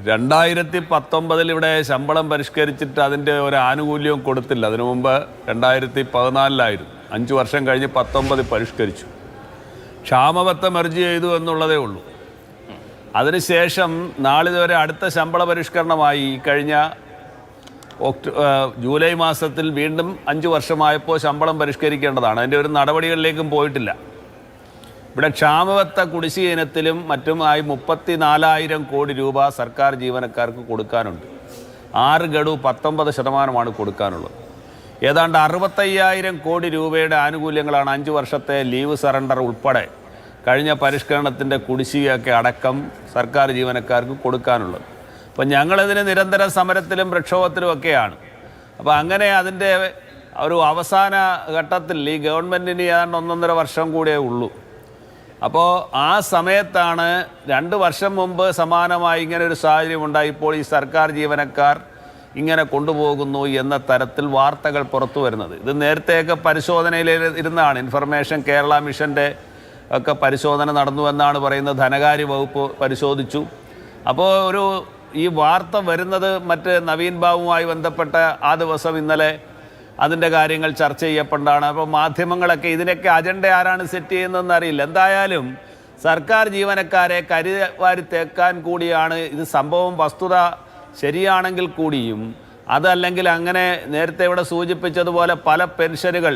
രണ്ടായിരത്തി പത്തൊമ്പതിൽ ഇവിടെ ശമ്പളം പരിഷ്കരിച്ചിട്ട് അതിന്റെ ഒരു ആനുകൂല്യവും കൊടുത്തില്ല. അതിനു മുമ്പ് രണ്ടായിരത്തി പതിനാലിലായിരുന്നു അഞ്ച് വർഷം കഴിഞ്ഞ് പത്തൊമ്പത് പരിഷ്കരിച്ചു. ക്ഷാമബത്ത മെർജ് ചെയ്തു എന്നുള്ളതേ ഉള്ളൂ. അതിനുശേഷം നാളിതുവരെ അടുത്ത ശമ്പള പരിഷ്കരണമായി. കഴിഞ്ഞ ജൂലൈ മാസത്തിൽ വീണ്ടും അഞ്ച് വർഷമായപ്പോൾ ശമ്പളം പരിഷ്കരിക്കേണ്ടതാണ്. അതിന്റെ ഒരു നടപടികളിലേക്കും പോയിട്ടില്ല. ഇവിടെ ക്ഷാമവത്ത കുടിശ്ശിക ഇനത്തിലും മറ്റുമായി മുപ്പത്തി നാലായിരം കോടി രൂപ സർക്കാർ ജീവനക്കാർക്ക് കൊടുക്കാനുണ്ട്. ആറ് ഗഡു പത്തൊമ്പത് ശതമാനമാണ് കൊടുക്കാനുള്ളത്. ഏതാണ്ട് അറുപത്തയ്യായിരം കോടി രൂപയുടെ ആനുകൂല്യങ്ങളാണ് അഞ്ച് വർഷത്തെ ലീവ് സറണ്ടർ ഉൾപ്പെടെ കഴിഞ്ഞ പരിഷ്കരണത്തിന്റെ കുടിശ്ശികയൊക്കെ അടക്കം സർക്കാർ ജീവനക്കാർക്ക് കൊടുക്കാനുള്ളത്. അപ്പം ഞങ്ങളിതിന് നിരന്തര സമരത്തിലും പ്രക്ഷോഭത്തിലും ഒക്കെയാണ്. അപ്പോൾ അങ്ങനെ അതിന്റെ ഒരു അവസാന ഘട്ടത്തിൽ ഈ ഗവൺമെന്റിന് ഏതാണ്ട് ഒന്നൊന്നര വർഷം കൂടിയേ ഉള്ളൂ. അപ്പോൾ ആ സമയത്താണ് രണ്ട് വർഷം മുമ്പ് സമാനമായി ഇങ്ങനെ ഒരു സാഹചര്യം ഉണ്ടായിപ്പോൾ ഈ സർക്കാർ ജീവനക്കാർ ഇങ്ങനെ കൊണ്ടുപോകുന്നു എന്ന തരത്തിൽ വാർത്തകൾ പുറത്തു വരുന്നത്. ഇത് നേരത്തെയൊക്കെ പരിശോധനയിൽ ഇരുന്നാണ്. ഇൻഫർമേഷൻ കേരള മിഷന്റെ ഒക്കെ പരിശോധന നടന്നു എന്നാണ് പറയുന്നത്. ധനകാര്യ വകുപ്പ് പരിശോധിച്ചു. അപ്പോൾ ഒരു ഈ വാർത്ത വരുന്നത് മറ്റ് നവീൻ ബാബുവുമായി ബന്ധപ്പെട്ട ആ ദിവസം ഇന്നലെ അതിന്റെ കാര്യങ്ങൾ ചർച്ച ചെയ്യപ്പെട്ടാണ്. അപ്പോൾ മാധ്യമങ്ങളൊക്കെ ഇതിനൊക്കെ അജണ്ട ആരാണ് സെറ്റ് ചെയ്യുന്നതെന്ന് അറിയില്ല. എന്തായാലും സർക്കാർ ജീവനക്കാരെ കരുവാരി തേക്കാൻ കൂടിയാണ് ഇത് സംഭവം. വസ്തുത ശരിയാണെങ്കിൽ കൂടിയും അതല്ലെങ്കിൽ അങ്ങനെ നേരത്തെ ഇവിടെ സൂചിപ്പിച്ചതുപോലെ പല പെൻഷനുകൾ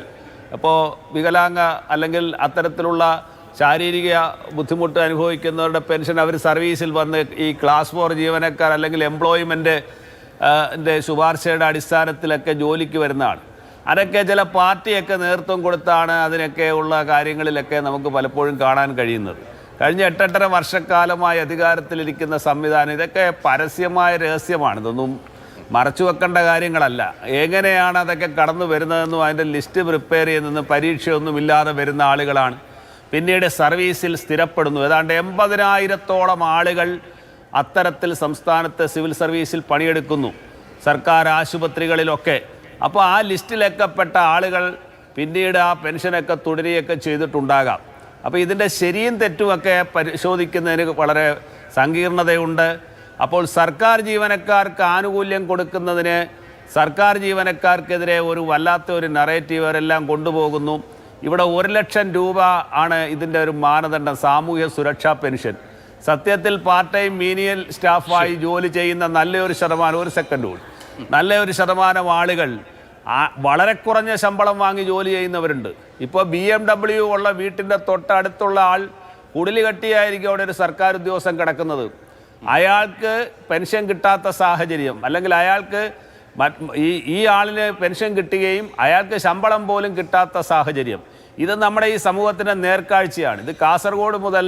ഇപ്പോൾ വികലാംഗ അല്ലെങ്കിൽ അത്തരത്തിലുള്ള ശാരീരിക ബുദ്ധിമുട്ട് അനുഭവിക്കുന്നവരുടെ പെൻഷൻ അവർ സർവീസിൽ വന്ന് ഈ ക്ലാസ് ഫോർ ജീവനക്കാർ അല്ലെങ്കിൽ എംപ്ലോയ്മെന്റ് ന്റെ ശുപാർശയുടെ അടിസ്ഥാനത്തിലൊക്കെ ജോലിക്ക് വരുന്നതാണ്. അതൊക്കെ ചില പാർട്ടിയൊക്കെ നേതൃത്വം കൊടുത്താണ് അതിനൊക്കെ ഉള്ള കാര്യങ്ങളിലൊക്കെ നമുക്ക് പലപ്പോഴും കാണാൻ കഴിയുന്നത്. കഴിഞ്ഞ എട്ടെട്ടര വർഷക്കാലമായി അധികാരത്തിലിരിക്കുന്ന സംവിധാനം ഇതൊക്കെ പരസ്യമായ രഹസ്യമാണ്. ഇതൊന്നും മറച്ചു വെക്കേണ്ട കാര്യങ്ങളല്ല. എങ്ങനെയാണ് അതൊക്കെ കടന്നു വരുന്നതെന്നും അതിന്റെ ലിസ്റ്റ് പ്രിപ്പയർ ചെയ്യുന്നതെന്നും പരീക്ഷയൊന്നും ഇല്ലാതെ വരുന്ന ആളുകളാണ്. പിന്നീട് സർവീസിൽ സ്ഥിരപ്പെടുന്നു. ഏതാണ്ട് എൺപതിനായിരത്തോളം ആളുകൾ അത്തരത്തിൽ സംസ്ഥാനത്ത് സിവിൽ സർവീസിൽ പണിയെടുക്കുന്നു. സർക്കാർ ആശുപത്രികളിലൊക്കെ. അപ്പോൾ ആ ലിസ്റ്റിലൊക്കെ പെട്ട ആളുകൾ പിന്നീട് ആ പെൻഷനൊക്കെ തുടരുകയൊക്കെ ചെയ്തിട്ടുണ്ടാകാം. അപ്പോൾ ഇതിന്റെ ശരിയും തെറ്റുമൊക്കെ പരിശോധിക്കുന്നതിന് വളരെ സങ്കീർണതയുണ്ട്. അപ്പോൾ സർക്കാർ ജീവനക്കാർക്ക് ആനുകൂല്യം കൊടുക്കുന്നതിന് സർക്കാർ ജീവനക്കാർക്കെതിരെ ഒരു വല്ലാത്ത ഒരു നറേറ്റീവ് അവരെല്ലാം കൊണ്ടുപോകുന്നു. ഇവിടെ ഒരു ലക്ഷം രൂപ ആണ് ഇതിന്റെ ഒരു മാനദണ്ഡം സാമൂഹ്യ സുരക്ഷാ പെൻഷൻ. സത്യത്തിൽ പാർട്ട് ടൈം മീനിയൽ സ്റ്റാഫായി ജോലി ചെയ്യുന്ന നല്ലൊരു ശതമാനം ഒരു സെക്കൻഡ് കൂടി നല്ലൊരു ശതമാനം ആളുകൾ വളരെ കുറഞ്ഞ ശമ്പളം വാങ്ങി ജോലി ചെയ്യുന്നവരുണ്ട്. ഇപ്പോൾ ബി എം ഡബ്ല്യു ഉള്ള വീട്ടിന്റെ തൊട്ടടുത്തുള്ള ആൾ കുടിലി കെട്ടിയായിരിക്കും അവിടെ ഒരു സർക്കാർ ഉദ്യോഗസ്ഥൻ കിടക്കുന്നത്. അയാൾക്ക് പെൻഷൻ കിട്ടാത്ത സാഹചര്യം അല്ലെങ്കിൽ അയാൾക്ക് ഈ ഈ ആളിന് പെൻഷൻ കിട്ടുകയും അയാൾക്ക് ശമ്പളം പോലും കിട്ടാത്ത സാഹചര്യം. ഇത് നമ്മുടെ ഈ സമൂഹത്തിന്റെ നേർക്കാഴ്ചയാണ്. ഇത് കാസർഗോഡ് മുതൽ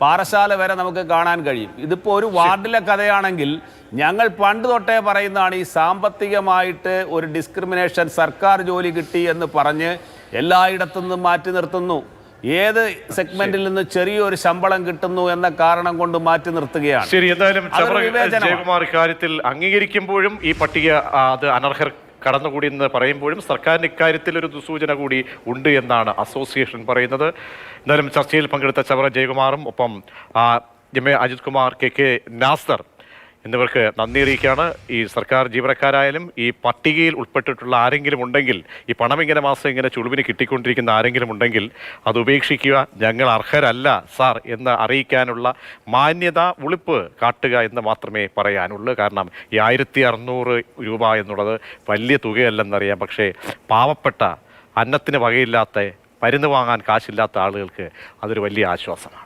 പാറശാല വരെ നമുക്ക് കാണാൻ കഴിയും. ഇതിപ്പോൾ ഒരു വാർഡിലെ കഥയാണെങ്കിൽ ഞങ്ങൾ പണ്ട് തൊട്ടേ പറയുന്നതാണ് ഈ സാമ്പത്തികമായിട്ട് ഒരു ഡിസ്ക്രിമിനേഷൻ സർക്കാർ ജോലി കിട്ടി എന്ന് പറഞ്ഞ് എല്ലായിടത്തു നിന്നും മാറ്റി നിർത്തുന്നു. ഏത് സെഗ്മെന്റിൽ നിന്ന് ചെറിയൊരു ശമ്പളം കിട്ടുന്നു എന്ന കാരണം കൊണ്ട് മാറ്റി നിർത്തുകയാണ് ശരി എന്തായാലും. ജയകുമാർ ഇക്കാര്യത്തിൽ അംഗീകരിക്കുമ്പോഴും ഈ പട്ടിക അത് അനർഹർ കടന്നുകൂടി എന്ന് പറയുമ്പോഴും സർക്കാരിന് ഇക്കാര്യത്തിൽ ഒരു ദുസൂചന കൂടി ഉണ്ട് എന്നാണ് അസോസിയേഷൻ പറയുന്നത് എന്തായാലും ചർച്ചയിൽ പങ്കെടുത്ത ചവറ ജയകുമാറും ഒപ്പം M A Ajith Kumar K K Nasser എന്നിവർക്ക് നന്ദി അറിയിക്കുകയാണ്. ഈ സർക്കാർ ജീവനക്കാരായാലും ഈ പട്ടികയിൽ ഉൾപ്പെട്ടിട്ടുള്ള ആരെങ്കിലും ഉണ്ടെങ്കിൽ ഈ പണം ഇങ്ങനെ മാസം ഇങ്ങനെ ചുളിവിന് കിട്ടിക്കൊണ്ടിരിക്കുന്ന ആരെങ്കിലും ഉണ്ടെങ്കിൽ അത് ഉപേക്ഷിക്കുക. ഞങ്ങൾ അർഹരല്ല സാർ എന്ന് അറിയിക്കാനുള്ള മാന്യത ഉളിപ്പ് കാട്ടുക എന്ന് മാത്രമേ പറയാനുള്ളൂ. കാരണം ഈ ആയിരത്തി അറുന്നൂറ് രൂപ എന്നുള്ളത് വലിയ തുകയല്ലെന്നറിയാം. പക്ഷേ പാവപ്പെട്ട അന്നത്തിന് വകയില്ലാത്ത മരുന്ന് വാങ്ങാൻ കാശില്ലാത്ത ആളുകൾക്ക് അതൊരു വലിയ ആശ്വാസമാണ്.